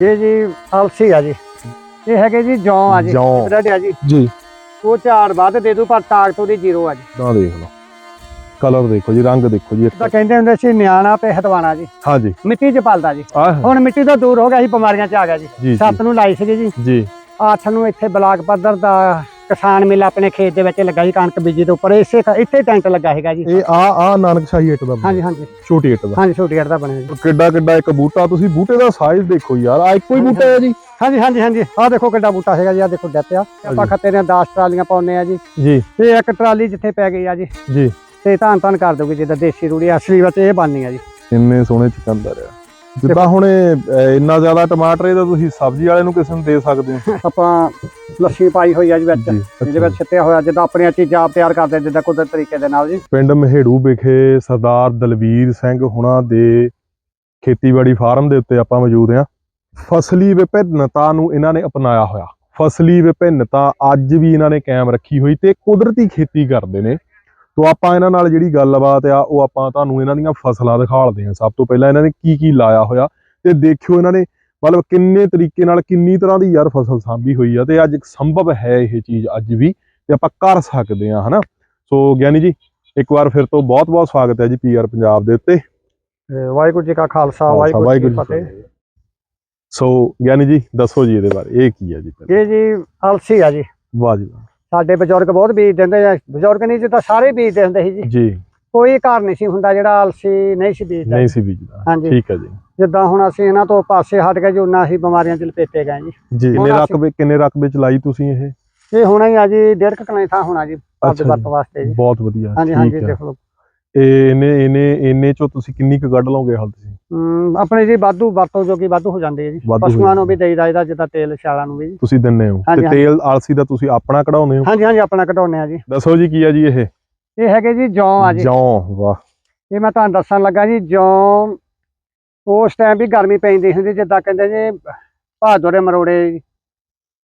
ਇਹ ਜੀ ਅਲਸੀ ਆ ਜੀ। ਇਹ ਹੈਗੇ ਜੀ ਜੌਂ ਆ ਜੀ ਜੌਂ। ਆ ਜੀ। ਜੀ। ਉਹ ਝਾੜ ਵੱਧ ਦੇ ਦੂ ਪਰ ਤਾਕਤ ਉਹਦੀ ਜ਼ੀਰੋ ਆ ਜੀ। ਤਾਂ ਦੇਖ ਲਓ। ਕਲਰ ਦੇਖੋ ਜੀ ਰੰਗ ਦੇਖੋ ਜੀ ਇੱਕ ਤਾਂ ਕਹਿੰਦੇ ਹੁੰਦੇ ਸੀ ਨਿਆਣਾ ਤੇ ਹਤਵਾਣਾ ਜੀ। ਹਾਂਜੀ ਮਿੱਟੀ 'ਚ ਪਲਦਾ ਜੀ। ਆਹ। ਹੁਣ ਮਿੱਟੀ ਤੋਂ ਦੂਰ ਹੋ ਗਿਆ ਸੀ ਬਿਮਾਰੀਆਂ 'ਚ ਆ ਗਿਆ ਜੀ ਜੀ। ਸੱਤ ਨੂੰ ਲਾਈ ਸੀਗੀ ਜੀ। ਜੀ। ਅੱਠ ਨੂੰ ਇੱਥੇ ਬਲਾਕ ਪੱਧਰ ਦਾ ਕਿਸਾਨ ਮੇਲਾ ਆਪਣੇ ਖੇਤ ਦੇ ਵਿੱਚ ਲੱਗਾ ਸੀ ਕਣਕ ਬੀਜੀ ਦੇ ਉੱਪਰ। ਇਸੇ ਇੱਥੇ ਟੈਂਟ ਲੱਗਾ ਹੈਗਾ ਜੀ। ਇਹ ਆ ਆ ਨਾਨਕ ਸ਼ਾਹੀ ਇੱਟ ਦਾ ਬਣਿਆ, ਹਾਂਜੀ ਹਾਂਜੀ। ਛੋਟੀ ਇੱਟ ਦਾ। ਹਾਂਜੀ ਛੋਟੀ ਅੜ ਦਾ ਬਣਿਆ ਜੀ। ਕਿੱਡਾ ਕਿੱਡਾ ਇੱਕ ਬੂਟਾ। ਤੁਸੀਂ ਬੂਟੇ ਦਾ ਸਾਈਜ਼ ਦੇਖੋ ਯਾਰ। ਆ ਇੱਕੋ ਹੀ ਬੂਟਾ ਹੈ ਜੀ। ਹਾਂਜੀ ਹਾਂਜੀ ਹਾਂਜੀ। ਆਹ ਦੇਖੋ ਕਿੱਡਾ ਬੂਟਾ ਹੈਗਾ ਜੀ। ਆਹ ਦੇਖੋ ਡੱਪ ਆ। ਆਪਾਂ ਖੱਤੇ ਦੀਆਂ 10 ਟਰਾਲੀਆਂ ਪਾਉਨੇ ਆ ਜੀ। ਜੀ। ਇਹ ਇੱਕ ਟਰਾਲੀ ਜਿੱਥੇ ਪੈ ਗਈ ਆ ਜੀ। ਜੀ। ਤੇ ਧੰਨ ਧੰਨ ਕਰ ਦੋਗੇ ਜਿੱਦਾਂ ਦੇਸੀ ਰੂੜੀ ਅਸਲੀ ਵਿੱਚ ਇਹ ਬਣਨੀ ਆ ਜੀ। ਇੰਨੇ ਸੋਹਣੇ ਚਕੰਦਰ ਆ। ਜਿੱਦਾਂ ਹੁਣ ਇਹ, ਅਹ, ਇੰਨਾ ਜ਼ਿਆਦਾ ਟਮਾਟਰ ਇਹਦਾ ਤੁਸੀਂ ਸਬਜ਼ੀ ਵਾਲੇ ਨੂੰ ਕਿਸੇ ਨੂੰ ਦੇ ਸਕਦੇ ਹੋ? ਆਪਾਂ ਲੱਸੀ ਪਾਈ ਹੋਈ ਆ ਜੀ ਵਿੱਚ ਜੀ ਇਹਦੇ ਵਿੱਚ ਛਿੱਟਿਆ ਹੋਇਆ ਜਿੱਦਾਂ ਆਪਣੀਆਂ ਚੀਜ਼ਾਂ ਆਪ ਤਿਆਰ ਕਰਦੇ ਜਿੱਦਾਂ ਕੁਦਰਤ ਤਰੀਕੇ ਦੇ ਨਾਲ ਜੀ। ਪਿੰਡ ਮਹੇੜੂ ਵਿਖੇ ਸਰਦਾਰ ਦਲਵੀਰ ਸਿੰਘ ਹੁਣਾਂ ਦੇ ਖੇਤੀਬਾੜੀ ਫਾਰਮ ਦੇ ਉੱਤੇ ਆਪਾਂ ਮੌਜੂਦ ਹਾਂ। ਫਸਲੀ ਵਿਭਿੰਨਤਾ ਨੂੰ ਇਹਨਾਂ ਨੇ ਅਪਣਾਇਆ ਹੋਇਆ। ਫਸਲੀ ਵਿਭਿੰਨਤਾ ਅੱਜ ਵੀ ਇਹਨਾਂ ਨੇ ਕਾਇਮ ਰੱਖੀ ਹੋਈ ਤੇ ਕੁਦਰਤੀ ਖੇਤੀ ਕਰਦੇ ਨੇ। ਤੋਂ ਆਪਾਂ ਇਹਨਾਂ ਨਾਲ ਜਿਹੜੀ ਗੱਲਬਾਤ ਆ ਉਹ ਆਪਾਂ ਤੁਹਾਨੂੰ ਇਹਨਾਂ ਦੀਆਂ ਫਸਲਾਂ ਦਿਖਾਲਦੇ ਹਾਂ। ਸਭ ਤੋਂ ਪਹਿਲਾਂ ਇਹਨਾਂ ਨੇ ਕੀ ਕੀ ਲਾਇਆ ਹੋਇਆ ਤੇ ਦੇਖਿਓ ਇਹਨਾਂ ਨੇ ਮਤਲਬ ਕਿੰਨੇ ਤਰੀਕੇ ਨਾਲ ਕਿੰਨੀ ਤਰ੍ਹਾਂ ਦੀ ਯਾਰ ਫਸਲ ਸਾਂਭੀ ਹੋਈ ਆ ਤੇ ਅੱਜ ਸੰਭਵ ਹੈ ਇਹ ਚੀਜ਼ ਅੱਜ ਵੀ ਤੇ ਆਪਾਂ ਕਰ ਸਕਦੇ ਆ ਹਨਾ? ਸੋ ਗਿਆਨੀ ਜੀ ਇੱਕ ਵਾਰ ਫਿਰ ਤੋਂ ਬਹੁਤ ਬਹੁਤ ਸਵਾਗਤ ਹੈ ਜੀ ਪੀਆਰ ਪੰਜਾਬ ਦੇ ਉੱਤੇ। ਵਾਹਿਗੁਰੂ ਜੀ ਕਾ ਖਾਲਸਾ ਵਾਹਿਗੁਰੂ ਜੀ ਕੀ ਫਤਿਹ। ਸੋ ਗਿਆਨੀ ਜੀ ਦੱਸੋ ਜੀ ਇਹਦੇ ਬਾਰੇ ਇਹ ਕੀ ਹੈ ਜੀ? ਪਹਿਲਾਂ ਇਹ ਜੀ ਅਲਸੀ ਆ ਜੀ। ਵਾਹ ਜੀ ਵਾਹ। ਸਾਡੇ ਬਜ਼ੁਰਗ ਬਹੁਤ ਬੀਜ ਦਿੰਦੇ ਆ ਬਜ਼ੁਰਗ ਨਹੀਂ ਜੀ ਤਾਂ ਸਾਰੇ ਬੀਜਦੇ ਹੁੰਦੇ ਸੀ ਜੀ। ਜੀ। ਕੋਈ ਘਰ ਨਹੀਂ ਸੀ ਹੁੰਦਾ ਜਿਹੜਾ ਅਲਸੀ ਨਹੀਂ ਸੀ ਬੀਜਦਾ। ਨਹੀਂ ਸੀ ਬੀਜਦਾ। ਹਾਂਜੀ। ਠੀਕ ਹੈ ਜੀ। ਜਿੱਦਾਂ ਹੁਣ ਅਸੀਂ ਇਹਨਾਂ ਤੋਂ ਪਾਸੇ ਹਟ ਗਏ ਜੀ ਉਹਨਾਂ ਅਸੀਂ ਬਿਮਾਰੀਆਂ ਚ ਲਪੇਟੇ ਗਏ ਜੀ। ਜੀ ਕਿੰਨੇ ਅਸੀਂ- ਰਕਬੇ ਕਿੰਨੇ ਰਕਬੇ ਚ ਲਾਈ ਤੁਸੀਂ ਇਹ? ਇਹ ਹੋਣਾ ਹੀ ਆ ਜੀ ਡੇਢ ਕੁ ਕਨਾਈ ਥਾਂ ਹੋਣਾ ਜੀ ਅੱਛਾ ਆਪਦੇ ਜੀ। ਵਰਤ ਵਾਸਤੇ ਜੀ। ਬਹੁਤ ਵਧੀਆ। ਹਾਂਜੀ ਠੀਕ ਹਾਂਜੀ ਹੈ। ਦੇਖ। ਲਓ ਇਹ ਇਹਨੇ ਇਹਨੇ ਇਹਨੇ ਚੋਂ ਤੁਸੀਂ ਕਿੰਨੀ ਕੁ ਕੱਢ ਲਓਗੇ ਹਾਲ ਤੁਸੀਂ? ਹਮ, ਆਪਣੇ ਜੀ ਵਾਧੂ ਵਰਤੋਂ ਜੋਗੀ ਵਾਧੂ ਹੋ ਜਾਂਦੀ ਹੈ ਜੀ। ਵਾਧੂ ਹੋ ਪਸ਼ੂਆਂ ਨੂੰ ਵੀ ਦੇਈਦਾ ਇਹਦਾ ਜਿੱਦਾਂ ਤੇਲ ਛਾਲਾਂ ਨੂੰ ਵੀ ਜੀ। ਤੁਸੀਂ ਦਿੰਨੇ ਹੋ। ਹਾਂਜੀ, ਤੇ ਹਾਂਜੀ। ਤੇਲ ਆਲਸੀ ਦਾ ਤੁਸੀਂ ਆਪਣਾ ਕਢਾਉਂਦੇ ਹੋ? ਹਾਂਜੀ ਹਾਂਜੀ ਆਪਣਾ ਕਢਾਉਨੇ ਆ ਜੀ। ਦੱਸੋ ਜੀ ਕੀ ਆ ਜੀ ਇਹ? ਇਹ ਹੈਗੇ ਜੀ ਜੌਂ ਆ ਜੀ। ਜੌਂ ਵਾਹ। ਇਹ ਮੈਂ ਤੁਹਾਨੂੰ ਦੱਸਣ ਲੱਗਾ ਜੀ ਜੌਂ ਉਸ ਟਾਈਮ ਵੀ ਗਰਮੀ ਪੈਂਦੀ ਹੁੰਦੀ ਜਿੱਦਾਂ ਕਹਿੰਦੇ ਜੀ ਭਾਦੋਰੇ ਮਰੋੜੇ ਜੀ,